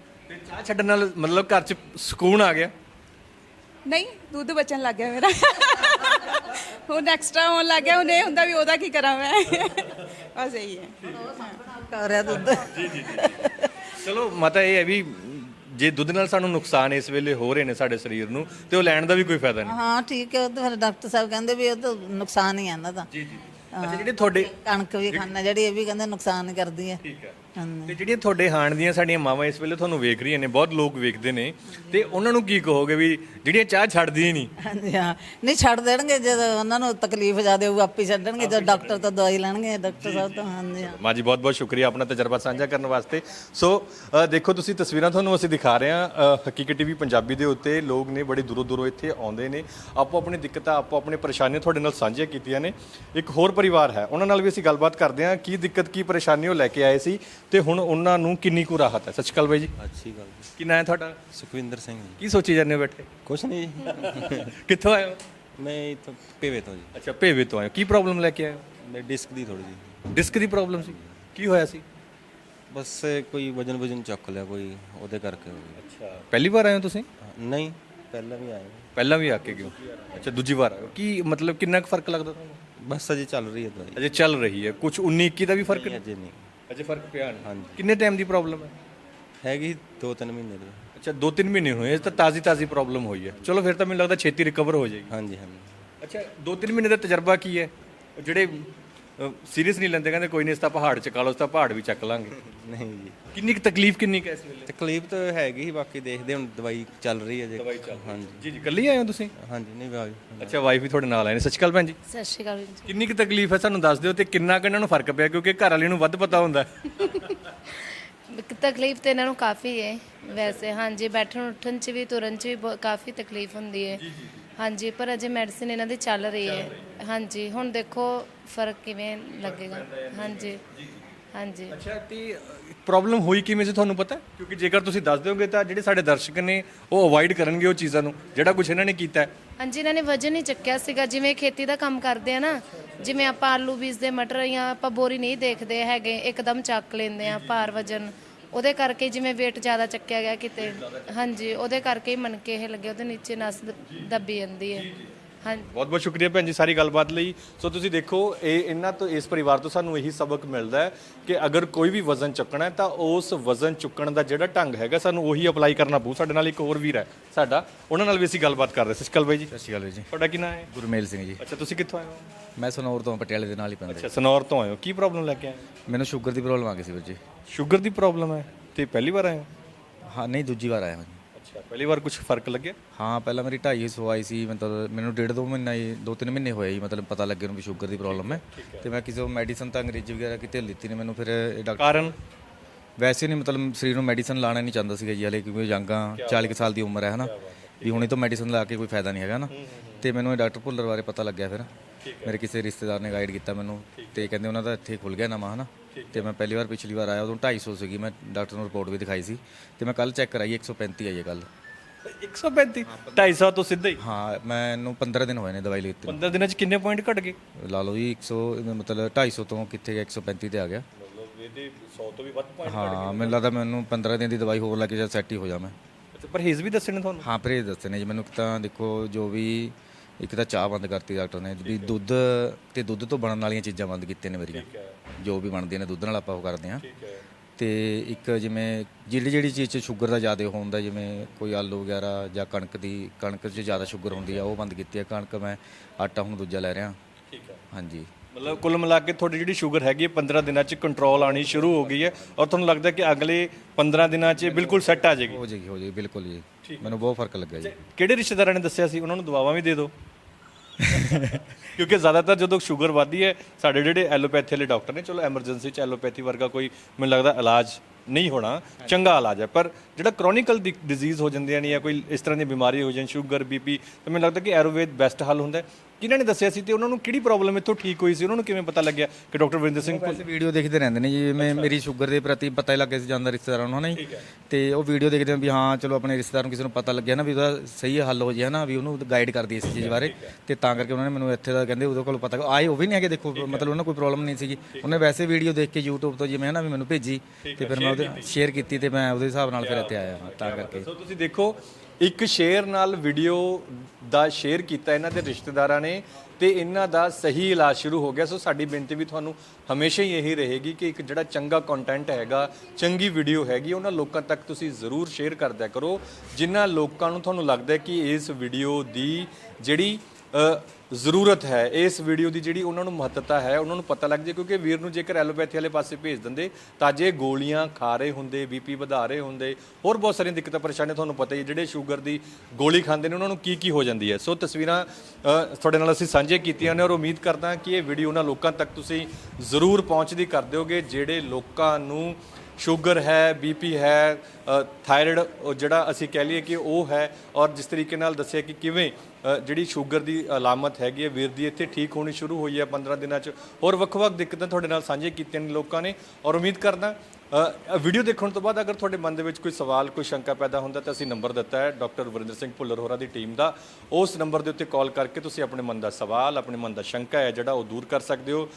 ਚਾਹ ਛੱਡਣ ਨਾਲ ਮਤਲਬ ਘਰ 'ਚ ਸਕੂਨ ਆ ਗਿਆ? ਨਹੀਂ ਦੁੱਧ ਬਚਣ ਲੱਗ ਗਿਆ ਮੇਰਾ। ਹੁਣ ਐਕਸਟਰਾ ਹੋਣ ਲੱਗ ਗਿਆ ਹੁਣ ਇਹ ਹੁੰਦਾ ਵੀ ਉਹਦਾ ਕੀ ਕਰਾਂ ਮੈਂ। ਬਸ ਇਹੀ ਹੈ। ਕਰ ਰਿਹਾ ਦੁੱਧ। ਚਲੋ ਮਾਤਾ ਇਹ ਹੈ ਵੀ ਜੇ ਦੁੱਧ ਨਾਲ ਸਾਨੂੰ ਨੁਕਸਾਨ ਇਸ ਵੇਲੇ ਹੋ ਰਹੇ ਨੇ ਸਾਡੇ ਸਰੀਰ ਨੂੰ ਤੇ ਉਹ ਲੈਣ ਦਾ ਵੀ ਕੋਈ ਫਾਇਦਾ ਨਹੀਂ। ਹਾਂ ਠੀਕ ਹੈ ਉਹ ਤਾਂ ਫਿਰ ਡਾਕਟਰ ਸਾਹਿਬ ਕਹਿੰਦੇ ਵੀ ਉਹ ਤਾਂ ਨੁਕਸਾਨ ਹੀ ਹੈ ਇਹਨਾਂ ਦਾ ਜੀ ਜੀ ਅੱਛਾ ਜਿਹੜੇ ਤੁਹਾਡੇ ਕਣਕ ਵੀ ਖਾਣਾ ਜਿਹੜੀ ਇਹ ਵੀ ਕਹਿੰਦੇ ਨੁਕਸਾਨ ਕਰਦੀ ਹੈ। ਠੀਕ ਹੈ। ਤੇ ਜਿਹੜੀਆਂ ਤੁਹਾਡੇ ਹਾਣ ਦੀਆਂ ਸਾਡੀਆਂ ਮਾਵਾਂ ਇਸ ਵੇਲੇ ਤੁਹਾਨੂੰ ਵੇਖ ਰਹੀਆਂ ਨੇ ਬਹੁਤ ਲੋਕ ਵੇਖਦੇ ਨੇ। ਤੇ ਉਹਨਾਂ ਨੂੰ ਕੀ ਕਹੋਗੇ ਵੀ ਜਿਹੜੀਆਂ ਚਾਹ ਛੱਡਦੀਆਂ ਹੀ ਨਹੀਂ? ਹਾਂਜੀ ਹਾਂ। ਨਹੀਂ ਛੱਡ ਦੇਣਗੇ ਜਦੋਂ ਉਹਨਾਂ ਨੂੰ ਤਕਲੀਫ ਜ਼ਿਆਦਾ ਹੋਊ ਆਪੇ ਛੱਡਣਗੇ ਜਦੋਂ ਡਾਕਟਰ ਤੋਂ ਦਵਾਈ ਲੈਣਗੇ ਡਾਕਟਰ ਸਾਹਿਬ ਤੋਂ ਹਾਂਜੀ ਹਾਂ। ਮਾਂ ਜੀ ਬਹੁਤ ਬਹੁਤ ਸ਼ੁਕਰੀਆ ਆਪਣਾ ਤਜਰਬਾ ਸਾਂਝਾ ਕਰਨ ਵਾਸਤੇ। ਸੋ ਅ, ਦੇਖੋ ਤੁਸੀਂ ਤਸਵੀਰਾਂ ਤੁਹਾਨੂੰ ਅਸੀਂ ਦਿਖਾ ਰਹੇ ਹਾਂ। ਅ, ਹਕੀਕਤ ਟੀਵੀ ਪੰਜਾਬੀ ਦੇ ਉੱਤੇ ਲੋਕ ਨੇ ਬੜੀ ਦੂਰੋਂ ਦੂਰੋਂ ਇੱਥੇ ਆਉਂਦੇ ਨੇ। ਆਪੋ ਆਪਣੀ ਦਿੱਕਤਾਂ ਆਪੋ ਆਪਣੀ ਪਰੇਸ਼ਾਨੀਆਂ ਤੁਹਾਡੇ ਨਾਲ ਸਾਂਝੀਆਂ ਕੀਤੀਆਂ ਨੇ। ਇੱਕ ਹੋਰ ਪਰਿਵਾਰ ਹੈ ਉਹਨਾਂ ਨਾਲ ਵੀ ਅਸੀਂ ਗੱਲਬਾਤ ਕਰਦੇ ਹਾਂ। ਕੀ ਦਿੱਕਤ ਕੀ ਪਰੇਸ਼ਾਨੀ ਉਹ ਲੈ ਕੇ ਆਏ ਸੀ? ਤੇ ਹੁਣ ਉਹਨਾਂ ਨੂੰ ਕਿੰਨੀ ਕੁ ਰਾਹਤ ਹੈ? ਸਤਿ ਸ਼੍ਰੀ ਅਕਾਲ ਬਾਈ ਜੀ। ਅੱਛੀ ਗੱਲ ਕੀ ਨਾਂ ਹੈ ਤੁਹਾਡਾ? ਸੁਖਵਿੰਦਰ ਸਿੰਘ ਜੀ। ਕੀ ਸੋਚੀ ਜਾਂਦੇ ਹੋ ਬੈਠੇ? ਕੁਛ ਨਹੀਂ (laughs) ਕਿੱਥੋਂ ਆਏ ਹੋ? ਮੈਂ ਇੱਥੋਂ ਪੇਵੇ ਤੋਂ ਜੀ। ਅੱਛਾ ਭੇਵੇ ਤੋਂ ਆਏ ਹੋ। ਕੀ ਪ੍ਰੋਬਲਮ ਲੈ ਕੇ ਆਏ ਹੋ? ਮੈਂ ਡਿਸਕ ਦੀ ਥੋੜੀ ਜੀ ਡਿਸਕ ਦੀ ਪ੍ਰੋਬਲਮ ਸੀ? ਕੀ ਹੋਇਆ ਸੀ? ਬਸ ਕੋਈ ਵਜਨ ਵਜਨ ਚੱਕ ਲਿਆ ਕੋਈ ਉਹਦੇ ਕਰਕੇ ਹੋ ਅੱਛਾ। ਪਹਿਲੀ ਵਾਰ ਆਏ ਹੋ ਤੁਸੀਂ? ਨਹੀਂ ਪਹਿਲਾਂ ਵੀ ਆਏ। ਪਹਿਲਾਂ ਵੀ ਆ ਕੇ ਗਏ ਹੋ। ਅੱਛਾ ਦੂਜੀ ਵਾਰ ਆਏ ਹੋ। ਕੀ ਮਤਲਬ ਕਿੰਨਾ ਕੁ ਫ਼ਰਕ ਲੱਗਦਾ ਤੁਹਾਨੂੰ? ਬਸ ਅਜੇ ਚੱਲ ਰਹੀ ਹੈ ਦਵਾਈ ਅਜੇ ਚੱਲ ਰਹੀ ਹੈ। ਕੁਝ 19 21 ਦਾ ਵੀ ਫ਼ਰਕ ਨਹੀਂ, ਅਜੇ ਨਹੀਂ। ਅਜੇ ਫ਼ਰਕ ਪਿਆ ਨਹੀਂ। ਹਾਂਜੀ। ਕਿੰਨੇ ਟਾਈਮ ਦੀ ਪ੍ਰੋਬਲਮ ਹੈ? ਹੈਗੀ 2-3 ਮਹੀਨੇ ਦੀ। ਅੱਛਾ 2-3 ਮਹੀਨੇ ਹੋਏ ਇਹ ਤਾਂ ਤਾਜ਼ੀ ਤਾਜ਼ੀ ਪ੍ਰੋਬਲਮ ਹੋਈ ਹੈ। ਚਲੋ ਫਿਰ ਤਾਂ ਮੈਨੂੰ ਲੱਗਦਾ ਛੇਤੀ ਰਿਕਵਰ ਹੋ ਜਾਏਗੀ। ਹਾਂਜੀ ਹਾਂਜੀ। ਅੱਛਾ 2-3 ਮਹੀਨੇ ਦਾ ਤਜਰਬਾ ਕੀ ਹੈ? ਜਿਹੜੇ ਸੀਰੀਅਸ ਨਹੀਂ ਲੈਂਦੇ ਕਹਿੰਦੇ ਕੋਈ ਨਹੀਂ ਇਸ ਤਾਂ ਪਹਾੜ ਚੱਕਾ ਲਓ ਇਸ ਤਾਂ ਪਹਾੜ ਵੀ ਚੱਕ ਲਾਂਗੇ। (laughs) ਨਹੀਂ ਜੀ। ਕਿੰਨੀ ਕੁ ਤਕਲੀਫ ਕਿੰਨੀ ਕੁ ਹੈ ਇਸ ਵੇਲੇ? ਤਕਲੀਫ ਤਾਂ ਹੈਗੀ ਸੀ ਬਾਕੀ ਦੇਖਦੇ ਹੁਣ ਦਵਾਈ ਚੱਲ ਰਹੀ ਹੈ ਜੇ। ਹਾਂਜੀ। ਜੀ ਜੀ ਕੱਲੀ ਆਏ ਹੋ ਤੁਸੀਂ? ਹਾਂਜੀ ਨਹੀਂ ਬਾਈ ਅੱਛਾ ਵਾਈਫ ਵੀ ਤੁਹਾਡੇ ਨਾਲ ਆਏ ਨੇ। ਸੱਚ ਕੱਲ ਭੈਣ ਜੀ। ਸਤਿ ਸ਼੍ਰੀ ਅਕਾਲ ਜੀ। ਕਿੰਨੀ ਕੁ ਤਕਲੀਫ ਹੈ ਸਾਨੂੰ ਦੱਸ ਦਿਓ ਤੇ ਕਿੰਨਾ ਕੁ ਇਹਨਾਂ ਨੂੰ ਫ਼ਰਕ ਪਿਆ ਕਿਉਂਕਿ ਘਰ ਵਾਲੇ ਨੂੰ ਵੱਧ ਪਤਾ ਹੁੰਦਾ। ਹੈ। ਤਕਲੀਫ ਤੇ ਇਹਨਾਂ ਨੂੰ ਕਾਫੀ ਹੈ ਵੈਸੇ ਹਾਂਜੀ ਬੈਠਣ ਉੱਠਣ ਚ ਵੀ ਤੁਰਨ ਚ ਵੀ ਬਹੁਤ- ਕਾਫੀ ਤਕਲੀਫ ਹੁੰਦੀ ਹੈ। ਹਾਂਜੀ ਪਰ ਅਜੇ ਮੈਡੀਸਿਨ ਇਹਨਾਂ ਦੀ ਚੱਲ ਰਹੀ ਹੈ। ਹਾਂਜੀ ਹੁਣ ਦੇਖੋ ਫ਼ਰਕ ਕਿਵੇਂ ਲੱਗੇਗਾ। ਹਾਂਜੀ ਹਾਂਜੀ। ਅੱਛਾ ਤੇ ਪ੍ਰੋਬਲਮ ਹੋਈ ਕਿਵੇਂ ਸੀ ਤੁਹਾਨੂੰ ਪਤਾ? ਕਿਉਂਕਿ ਜੇਕਰ ਤੁਸੀਂ ਦੱਸ ਦਿਓਗੇ ਤਾਂ ਜਿਹੜੇ ਸਾਡੇ ਦਰਸ਼ਕ ਨੇ ਉਹ ਅਵੋਇਡ ਕਰਨਗੇ ਉਹ ਚੀਜ਼ਾਂ ਨੂੰ। ਜਿਹੜਾ ਕੁਝ ਇਹਨਾਂ ਨੇ ਕੀਤਾ ਹੈ। ਹਾਂਜੀ ਇਹਨਾਂ ਨੇ ਵਜਨ ਹੀ ਚੱਕਿਆ ਸੀਗਾ। ਜਿਵੇਂ ਖੇਤੀ ਦਾ ਕੰਮ ਕਰਦੇ ਆ ਨਾ ਜਿਵੇਂ ਆਪਾਂ ਆਲੂ ਬੀਜਦੇ ਮਟਰ ਜਾਂ ਆਪਾਂ ਬੋਰੀ ਨਹੀਂ ਦੇਖਦੇ ਹੈਗੇ ਇੱਕਦਮ ਚੱਕ ਲੈਂਦੇ ਆ ਭਾਰ ਵਜਨ। ਉਹਦੇ ਕਰਕੇ ਜਿਵੇਂ weight ਜ਼ਿਆਦਾ ਚੱਕਿਆ ਗਿਆ ਕਿਤੇ। ਹਾਂਜੀ, ਉਹਦੇ ਕਰਕੇ ਹੀ ਮਣਕੇ ਇਹ ਲੱਗੇ, ਉਹਦੇ ਨੀਚੇ ਨਸ ਦੱਬੀ ਜਾਂਦੀ ਹੈ। ਹਾਂਜੀ। ਬਹੁਤ ਬਹੁਤ ਸ਼ੁਕਰੀਆ ਭੈਣ ਜੀ ਸਾਰੀ ਗੱਲਬਾਤ ਲਈ। ਸੋ ਤੁਸੀਂ ਦੇਖੋ ਇਹ ਇਹਨਾਂ ਤੋਂ ਇਸ ਪਰਿਵਾਰ ਤੋਂ ਸਾਨੂੰ ਇਹੀ ਸਬਕ ਮਿਲਦਾ ਹੈ ਕਿ ਅਗਰ ਕੋਈ ਵੀ ਵਜ਼ਨ ਚੁੱਕਣਾ ਹੈ ਤਾਂ ਉਸ ਵਜ਼ਨ ਚੁੱਕਣ ਦਾ ਜਿਹੜਾ ਢੰਗ ਹੈਗਾ ਸਾਨੂੰ ਉਹੀ ਅਪਲਾਈ ਕਰਨਾ ਪਊ। ਸਾਡੇ ਨਾਲ ਇੱਕ ਹੋਰ ਵੀਰ ਹੈ ਸਾਡਾ ਉਹਨਾਂ ਨਾਲ ਵੀ ਅਸੀਂ ਗੱਲਬਾਤ ਕਰ ਰਹੇ ਸੀ ਸ਼ਕਲ ਬਾਈ ਜੀ। ਸਤਿ ਸ਼੍ਰੀ ਅਕਾਲ ਜੀ। ਤੁਹਾਡਾ ਕੀ ਨਾਮ ਹੈ? ਗੁਰਮੇਲ ਸਿੰਘ ਜੀ। ਅੱਛਾ ਤੁਸੀਂ ਕਿੱਥੋਂ ਆਏ ਹੋ? ਮੈਂ ਸਨੌਰ ਤੋਂ ਪਟਿਆਲੇ ਦੇ ਨਾਲ ਹੀ ਪੈਂਦਾ ਅੱਛਾ ਸਨੌਰ ਤੋਂ ਆਏ ਹੋ। ਕੀ ਪ੍ਰੋਬਲਮ ਲੈ ਕੇ ਆਏ ਹੋ? ਮੈਨੂੰ ਸ਼ੂਗਰ ਦੀ ਪ੍ਰੋਬਲਮ ਆ ਗਈ ਸੀ ਵੀਰ ਜੀ। ਸ਼ੂਗਰ ਦੀ ਪ੍ਰੋਬਲਮ ਹੈ? ਤੇ ਪਹਿਲੀ ਵਾਰ ਆਏ ਹੋ? ਹਾਂ ਨਹੀਂ ਦੂਜੀ ਵਾਰ ਆਇਆ ਹਾਂ ਜੀ। ਅੱਛਾ ਪਹਿਲੀ ਵਾਰ ਕੁਝ ਫ਼ਰਕ ਲੱਗਿਆ? ਹਾਂ ਪਹਿਲਾਂ ਮੇਰੀ 250 ਆਈ ਸੀ ਮਤਲਬ ਮੈਨੂੰ ਡੇਢ ਦੋ ਮਹੀਨਾ ਹੀ ਦੋ ਤਿੰਨ ਮਹੀਨੇ ਹੋਏ ਹੀ ਮਤਲਬ ਪਤਾ ਲੱਗਿਆ ਨੂੰ ਵੀ ਸ਼ੂਗਰ ਦੀ ਪ੍ਰੋਬਲਮ ਹੈ। ਤੇ ਮੈਂ ਕਿਸੇ ਮੈਡੀਸਨ ਤਾਂ ਅੰਗਰੇਜ਼ੀ ਵਗੈਰਾ ਕਿਤੇ ਲਿੱਤੀ ਨਹੀਂ ਮੈਨੂੰ ਫਿਰ ਡਾਕਟਰ ਕਾਰਨ? ਵੈਸੇ ਨਹੀਂ ਮਤਲਬ ਸਰੀਰ ਨੂੰ ਮੈਡੀਸਨ ਲਾਣਾ ਨਹੀਂ ਚਾਹੁੰਦਾ ਸੀਗਾ ਜੀ ਹਲੇ ਕਿਉਂਕਿ ਜਾਂਗਾ 40 ਕੁ ਸਾਲ ਦੀ ਉਮਰ ਹੈ ਹਨਾ? ਵੀ ਹੁਣੇ ਤੋਂ ਮੈਡੀਸਨ ਲਾ ਕੇ ਕੋਈ ਫਾਇਦਾ ਨਹੀਂ ਹੈਗਾ ਨਾ ਤੇ ਮੈਨੂੰ ਇਹ ਡਾਕਟਰ ਭੁੱਲਰ ਬਾਰੇ ਪਤਾ ਲੱਗਿਆ ਫਿਰ। ਮੇਰੇ ਕਿਸੇ ਰਿਸ਼ਤੇਦਾਰ ਨੇ ਗਾਈਡ ਕੀਤਾ ਮੈਨੂੰ ਤੇ ਕਹਿੰਦੇ ਉਹਨਾਂ ਦਾ ਇੱਥੇ ਖੁੱਲ ਗਿਆ ਨਵਾਂ ਹਨਾ? ਤੇ ਮੈਂ ਪਹਿਲੀ ਵਾਰ ਪਿਛਲੀ ਵਾਰ ਆਇਆ ਉਦੋਂ 250 ਸੀਗੀ ਮੈਂ ਡਾਕਟਰ ਨੂੰ ਰਿਪੋਰਟ ਵੀ ਦਿਖਾਈ ਸੀ ਤੇ ਮੈਂ ਕੱਲ ਚੈੱਕ ਕਰਾਈ 135 ਆਈ ਹੈ ਕੱਲ 135 250 ਤੋਂ ਸਿੱਧਾ ਹੀ? ਹਾਂ ਮੈਨੂੰ 15 ਦਿਨ ਹੋਏ ਨੇ ਦਵਾਈ ਲਈ 15 ਦਿਨਾਂ ਚ ਕਿੰਨੇ ਪੁਆਇੰਟ ਘਟ ਗਏ? ਲਾ ਲਓ ਜੀ 100 ਮਤਲਬ 250 ਤੋਂ ਕਿੱਥੇ ਗਿਆ 135 ਤੇ ਆ ਗਿਆ। ਮਤਲਬ ਇਹਦੇ 100 ਤੋਂ ਵੀ ਵੱਧ ਪੁਆਇੰਟ ਹਾਂ ਮੈਨੂੰ ਲੱਗਦਾ ਮੈਨੂੰ 15 ਦਿਨ ਦੀ ਦਵਾਈ ਹੋਰ ਲੱਗ ਕੇ ਸੈੱਟ ਹੀ ਹੋ ਜਾ ਮੈਂ। ਪਰਹੇਜ਼ ਵੀ ਦੱਸਣੇ ਤੁਹਾਨੂੰ? ਹਾਂ ਪਰਹੇਜ਼ ਦੱਸਦੇ ਨੇ ਜੀ ਮੈਨੂੰ ਤਾਂ ਦੇਖੋ ਜੋ ਵੀ ਇੱਕ ਤਾਂ ਚਾਹ ਬੰਦ ਕਰਤੀ ਡਾਕਟਰ ਨੇ ਵੀ ਦੁੱਧ ਤੇ ਦੁੱਧ ਤੋਂ ਬਣਨ ਵਾਲੀਆਂ ਚੀਜ਼ਾਂ ਬੰਦ ਕੀਤੀਆਂ ਨੇ ਮੇਰੀਆਂ। ਜੋ ਵੀ ਬਣਦੀਆਂ ਨੇ ਦੁੱਧ ਨਾਲ ਆਪਾਂ ਉਹ ਕਰਦੇ ਹਾਂ। ਤੇ ਇੱਕ ਜਿਵੇਂ ਜਿਹੜੀ ਜਿਹੜੀ ਚੀਜ਼ 'ਚ ਸ਼ੂਗਰ ਦਾ ਜ਼ਿਆਦਾ ਹੁੰਦਾ ਜਿਵੇਂ ਕੋਈ ਆਲੂ ਵਗੈਰਾ ਜਾਂ ਕਣਕ ਦੀ ਕਣਕ 'ਚ ਜ਼ਿਆਦਾ ਸ਼ੂਗਰ ਹੁੰਦੀ ਆ ਉਹ ਬੰਦ ਕੀਤੀ ਹੈ ਕਣਕ ਮੈਂ ਆਟਾ ਹੁਣ ਦੂਜਾ ਲੈ ਰਿਹਾ। ਠੀਕ ਹੈ। ਹਾਂਜੀ। ਮਤਲਬ ਕੁੱਲ ਮਿਲਾ ਕੇ ਤੁਹਾਡੀ ਜਿਹੜੀ ਸ਼ੂਗਰ ਹੈਗੀ ਹੈ 15 ਦਿਨਾਂ ਚ ਕੰਟਰੋਲ ਆਣੀ ਸ਼ੁਰੂ ਹੋ ਗਈ ਹੈ ਔਰ ਤੁਹਾਨੂੰ ਲੱਗਦਾ ਕਿ ਅਗਲੇ 15 ਦਿਨਾਂ ਚ ਬਿਲਕੁਲ ਸੈੱਟ ਆ ਜਾਏਗੀ? ਹੋ ਜਾਏਗੀ ਹੋ ਜਾਏਗੀ ਬਿਲਕੁਲ ਜੀ। ਮੈਨੂੰ ਬਹੁਤ ਫ਼ਰਕ ਲੱਗਾ ਜੀ। ਕਿਹੜੇ ਰਿਸ਼ਤੇਦਾਰਾਂ ਨੇ ਦੱਸਿਆ ਸੀ? ਉਹਨਾਂ ਨੂੰ ਦਵਾਵਾਂ ਵੀ ਦੇ ਦਿਓ। (laughs) ਕਿਉਂਕਿ ਜ਼ਿਆਦਾਤਰ ਜਦੋਂ ਸ਼ੂਗਰ ਵੱਧਦੀ ਹੈ ਸਾਡੇ ਜਿਹੜੇ ਐਲੋਪੈਥੀ ਵਾਲੇ ਡਾਕਟਰ ਨੇ ਚਲੋ ਐਮਰਜੈਂਸੀ ਚ ਐਲੋਪੈਥੀ ਵਰਗਾ ਕੋਈ ਮੈਨੂੰ ਲੱਗਦਾ ਇਲਾਜ ਨਹੀਂ ਹੋਣਾ ਚੰਗਾ ਇਲਾਜ ਹੈ। ਪਰ ਜਿਹੜਾ ਕ੍ਰੋਨਿਕਲ ਡਿਜ਼ੀਜ਼ ਹੋ ਜਾਂਦੀਆਂ ਨੇ ਜਾਂ ਕੋਈ ਇਸ ਤਰ੍ਹਾਂ ਦੀ ਬਿਮਾਰੀ ਹੋ ਜਾਣ ਸ਼ੂਗਰ ਬੀਪੀ ਤਾਂ ਮੈਨੂੰ ਲੱਗਦਾ ਕਿ ਐਰੋਵੇਦ ਬੈਸਟ ਹੱਲ ਹੁੰਦਾ ਕਿਹਨਾਂ ਨੇ ਦੱਸਿਆ ਸੀ ਤੇ ਉਹਨਾਂ ਨੂੰ ਕਿਹੜੀ ਪ੍ਰੋਬਲਮ ਇੱਥੋਂ ਠੀਕ ਹੋਈ ਸੀ? ਉਹਨਾਂ ਨੂੰ ਕਿਵੇਂ ਪਤਾ ਲੱਗਿਆ ਕਿ ਡਾਕਟਰ ਵਰਿੰਦਰ ਸਿੰਘ ਵੈਸੇ ਵੀਡੀਓ ਦੇਖਦੇ ਰਹਿੰਦੇ ਨੇ ਜੀ ਮੈਂ ਮੇਰੀ ਸ਼ੂਗਰ ਦੇ ਪ੍ਰਤੀ ਪਤਾ ਹੀ ਲੱਗ ਗਿਆ ਸੀ ਜਾਂਦਾ ਰਿਸ਼ਤੇਦਾਰਾਂ ਨੂੰ ਨਹੀਂ ਤੇ ਉਹ ਵੀਡੀਓ ਦੇਖਦੇ ਆ ਵੀ ਹਾਂ ਚਲੋ ਆਪਣੇ ਰਿਸ਼ਤੇਦਾਰ ਨੂੰ ਕਿਸੇ ਨੂੰ ਪਤਾ ਲੱਗਿਆ ਨਾ ਵੀ ਉਹਦਾ ਸਹੀ ਹੱਲ ਹੋ ਜਾਏ ਨਾ? ਵੀ ਉਹਨੂੰ ਗਾਈਡ ਕਰਦੀ ਇਸ ਚੀਜ਼ ਬਾਰੇ। ਤੇ ਤਾਂ ਕਰਕੇ ਉਹਨਾਂ ਨੇ ਮੈਨੂੰ ਇੱਥੇ ਦਾ ਕਹਿੰਦੇ ਉਹਦੇ ਕੋਲ ਪਤਾ ਆਏ ਉਹ ਵੀ ਨਹੀਂ ਹੈਗੇ ਦੇਖੋ ਮਤਲਬ ਉਹਨਾਂ ਕੋਈ ਪ੍ਰੋਬਲਮ ਨਹੀਂ ਸੀਗੀ। ਉਹਨੇ ਵੈਸੇ ਵੀਡੀਓ ਦੇਖ ਕੇ YouTube ਤੋਂ ਜਿਵੇਂ ਹੈ ਨਾ ਵੀ ਮੈਨੂੰ ਭੇਜੀ ਤੇ ਫਿਰ ਮੈਂ ਉਹਦੇ ਸ਼ੇਅਰ ਕੀਤੀ ਤੇ ਮੈਂ ਉਹਦੇ ਹਿਸਾਬ ਨਾਲ ਫਿਰ ਇੱਥੇ ਆਇਆ ਹਾਂ, ਤਾਂ ਕਰਕੇ। ਸੋ ਤੁਸੀਂ ਦੇਖੋ ਇੱਕ ਸ਼ੇਅਰ ਨਾਲ ਵੀਡੀਓ ਦਾ ਸ਼ੇਅਰ ਕੀਤਾ ਇਹਨਾਂ ਦੇ ਰਿਸ਼ਤੇਦਾਰਾਂ ਨੇ ਤੇ ਇਹਨਾਂ ਦਾ ਸਹੀ ਇਲਾਜ ਸ਼ੁਰੂ ਹੋ ਗਿਆ। ਸੋ ਸਾਡੀ ਬੇਨਤੀ ਵੀ ਤੁਹਾਨੂੰ ਹਮੇਸ਼ਾ ਹੀ ਇਹੀ ਰਹੇਗੀ ਕਿ ਇੱਕ ਜਿਹੜਾ ਚੰਗਾ ਕੰਟੈਂਟ ਹੈਗਾ, ਚੰਗੀ ਵੀਡੀਓ ਹੈਗੀ, ਉਹਨਾਂ ਲੋਕਾਂ ਤੱਕ ਤੁਸੀਂ ਜ਼ਰੂਰ ਸ਼ੇਅਰ ਕਰਦਿਆ ਕਰੋ। ਜਿਨ੍ਹਾਂ ਲੋਕਾਂ ਨੂੰ ਤੁਹਾਨੂੰ ਲੱਗਦਾ ਹੈ ਕਿ ਇਸ ਵੀਡੀਓ ਦੀ ਜਿਹੜੀ ਜ਼ਰੂਰਤ ਹੈ। ਇਸ ਵੀਡੀਓ ਦੀ ਜਿਹੜੀ ਉਹਨਾਂ ਨੂੰ ਮਹੱਤਤਾ ਹੈ ਉਹਨਾਂ ਨੂੰ ਪਤਾ ਲੱਗ ਜੇ ਕਿਉਂਕਿ ਵੀਰ ਨੂੰ ਜੇਕਰ ਐਲੋਪੈਥੀ ਵਾਲੇ ਪਾਸੇ ਭੇਜ ਦਿੰਦੇ ਤਾਂ ਜੇ ਗੋਲੀਆਂ ਖਾ ਰਹੇ ਹੁੰਦੇ ਬੀਪੀ ਵਧਾ ਰਹੇ ਹੁੰਦੇ ਹੋਰ ਬਹੁਤ ਸਾਰੀਆਂ ਦਿੱਕਤਾਂ ਪਰੇਸ਼ਾਨੀਆਂ ਤੁਹਾਨੂੰ ਪਤਾ ਹੀ ਹੈ, ਜਿਹੜੇ ਸ਼ੂਗਰ ਦੀ ਗੋਲੀ ਖਾਂਦੇ ਨੇ ਉਹਨਾਂ ਨੂੰ ਕੀ ਕੀ ਹੋ ਜਾਂਦੀ ਹੈ। ਸੋ ਤਸਵੀਰਾਂ ਤੁਹਾਡੇ ਨਾਲ ਅਸੀਂ ਸਾਂਝੇ ਕੀਤੀਆਂ ਨੇ ਔਰ ਉਮੀਦ ਕਰਦਾ ਕਿ ਇਹ ਵੀਡੀਓ ਉਹਨਾਂ ਲੋਕਾਂ ਤੱਕ ਤੁਸੀਂ ਜ਼ਰੂਰ ਪਹੁੰਚਦੀ ਕਰ ਦਿਓਗੇ ਜਿਹੜੇ ਲੋਕਾਂ ਨੂੰ ਸ਼ੂਗਰ ਹੈ ਬੀਪੀ ਹੈ ਅ, ਥਾਇਰਾਇਡ ਜਿਹੜਾ ਅਸੀਂ ਕਹਿ ਲਈਏ ਕਿ ਉਹ ਹੈ ਔਰ ਜਿਸ ਤਰੀਕੇ ਨਾਲ ਦੱਸਿਆ ਕਿ ਕਿਵੇਂ ਜਿਹੜੀ ਸ਼ੂਗਰ ਦੀ ਅਲਾਮਤ ਹੈਗੀ ਹੈ, ਵੀਰ ਦੀ ਇੱਥੇ ਠੀਕ ਹੋਣੀ ਸ਼ੁਰੂ ਹੋਈ ਹੈ 15 ਦਿਨਾਂ 'ਚ। ਹੋਰ ਵੱਖ-ਵੱਖ ਦਿੱਕਤਾਂ ਤੁਹਾਡੇ ਨਾਲ ਸਾਂਝੇ ਕੀਤੀਆਂ ਨੇ ਲੋਕਾਂ ਨੇ ਔਰ ਉਮੀਦ ਕਰਦਾ ਵੀਡੀਓ ਦੇਖਣ ਤੋਂ ਬਾਅਦ ਅਗਰ ਤੁਹਾਡੇ ਮਨ ਦੇ ਵਿੱਚ ਕੋਈ ਸਵਾਲ, ਕੋਈ ਸ਼ੰਕਾ ਪੈਦਾ ਹੁੰਦਾ ਤਾਂ ਅਸੀਂ ਨੰਬਰ ਦਿੱਤਾ ਹੈ ਡਾਕਟਰ ਵਰਿੰਦਰ ਸਿੰਘ ਭੁੱਲਰ ਹੋਰਾਂ ਦੀ ਟੀਮ ਦਾ। ਉਸ ਨੰਬਰ ਦੇ ਉੱਤੇ ਕਾਲ ਕਰਕੇ ਤੁਸੀਂ ਆਪਣੇ ਮਨ ਦਾ ਸਵਾਲ, ਆਪਣੇ ਮਨ ਦਾ ਸ਼ੰਕਾ ਹੈ ਜਿਹੜਾ ਉਹ ਦੂਰ ਕਰ ਸਕਦੇ ਹੋ।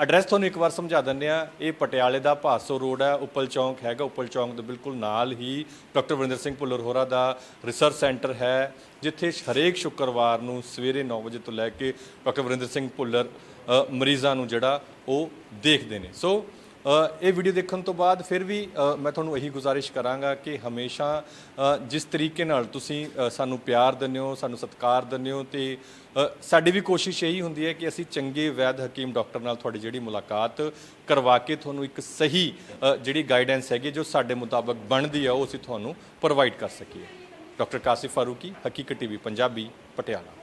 ਐਡਰੈਸ ਤੁਹਾਨੂੰ ਇੱਕ ਵਾਰ ਸਮਝਾ ਦਿੰਦੇ ਆ ਇਹ ਪਟਿਆਲੇ ਦਾ ਭਾਸੋ ਰੋਡ ਹੈ, ਉੱਪਲ ਚੌਂਕ ਹੈਗਾ। ਉੱਪਲ ਚੌਂਕ ਦੇ ਬਿਲਕੁਲ ਨਾਲ ਹੀ ਡਾਕਟਰ ਵਰਿੰਦਰ ਸਿੰਘ ਭੁੱਲਰ ਹੋਰਾਂ ਦਾ ਰਿਸਰਚ ਸੈਂਟਰ ਹੈ, ਜਿੱਥੇ ਹਰੇਕ ਸ਼ੁੱਕਰਵਾਰ ਨੂੰ ਸਵੇਰੇ 9 ਵਜੇ ਤੋਂ ਲੈ ਕੇ ਡਾਕਟਰ ਵਰਿੰਦਰ ਸਿੰਘ ਭੁੱਲਰ ਮਰੀਜ਼ਾਂ ਨੂੰ ਜਿਹੜਾ ਉਹ ਦੇਖਦੇ ਨੇ। ਸੋ ਇਹ ਵੀਡੀਓ ਦੇਖਣ ਤੋਂ ਬਾਅਦ ਫਿਰ ਵੀ ਮੈਂ ਤੁਹਾਨੂੰ ਇਹੀ ਗੁਜ਼ਾਰਿਸ਼ ਕਰਾਂਗਾ ਕਿ ਹਮੇਸ਼ਾ ਜਿਸ ਤਰੀਕੇ ਨਾਲ ਤੁਸੀਂ ਸਾਨੂੰ ਪਿਆਰ ਦਿੰਦੇ ਹੋ, ਸਾਨੂੰ ਸਤਿਕਾਰ ਦਿੰਦੇ ਹੋ ਤੇ ਸਾਡੀ ਵੀ ਕੋਸ਼ਿਸ਼ ਇਹੀ ਹੁੰਦੀ ਹੈ ਕਿ ਅਸੀਂ ਚੰਗੇ ਵੈਦ ਹਕੀਮ ਡਾਕਟਰ ਨਾਲ ਤੁਹਾਡੀ ਜਿਹੜੀ ਮੁਲਾਕਾਤ ਕਰਵਾ ਕੇ ਤੁਹਾਨੂੰ ਇੱਕ ਸਹੀ ਜਿਹੜੀ ਗਾਈਡੈਂਸ ਹੈਗੀ ਜੋ ਸਾਡੇ ਮੁਤਾਬਕ ਬਣਦੀ ਹੈ ਉਹ ਅਸੀਂ ਤੁਹਾਨੂੰ ਪ੍ਰੋਵਾਈਡ ਕਰ ਸਕੀਏ। ਡਾਕਟਰ ਕਾਸਿਫ ਫਾਰੂਕੀ, ਹਕੀਕਤ ਟੀਵੀ, ਪੰਜਾਬੀ, ਪਟਿਆਲਾ।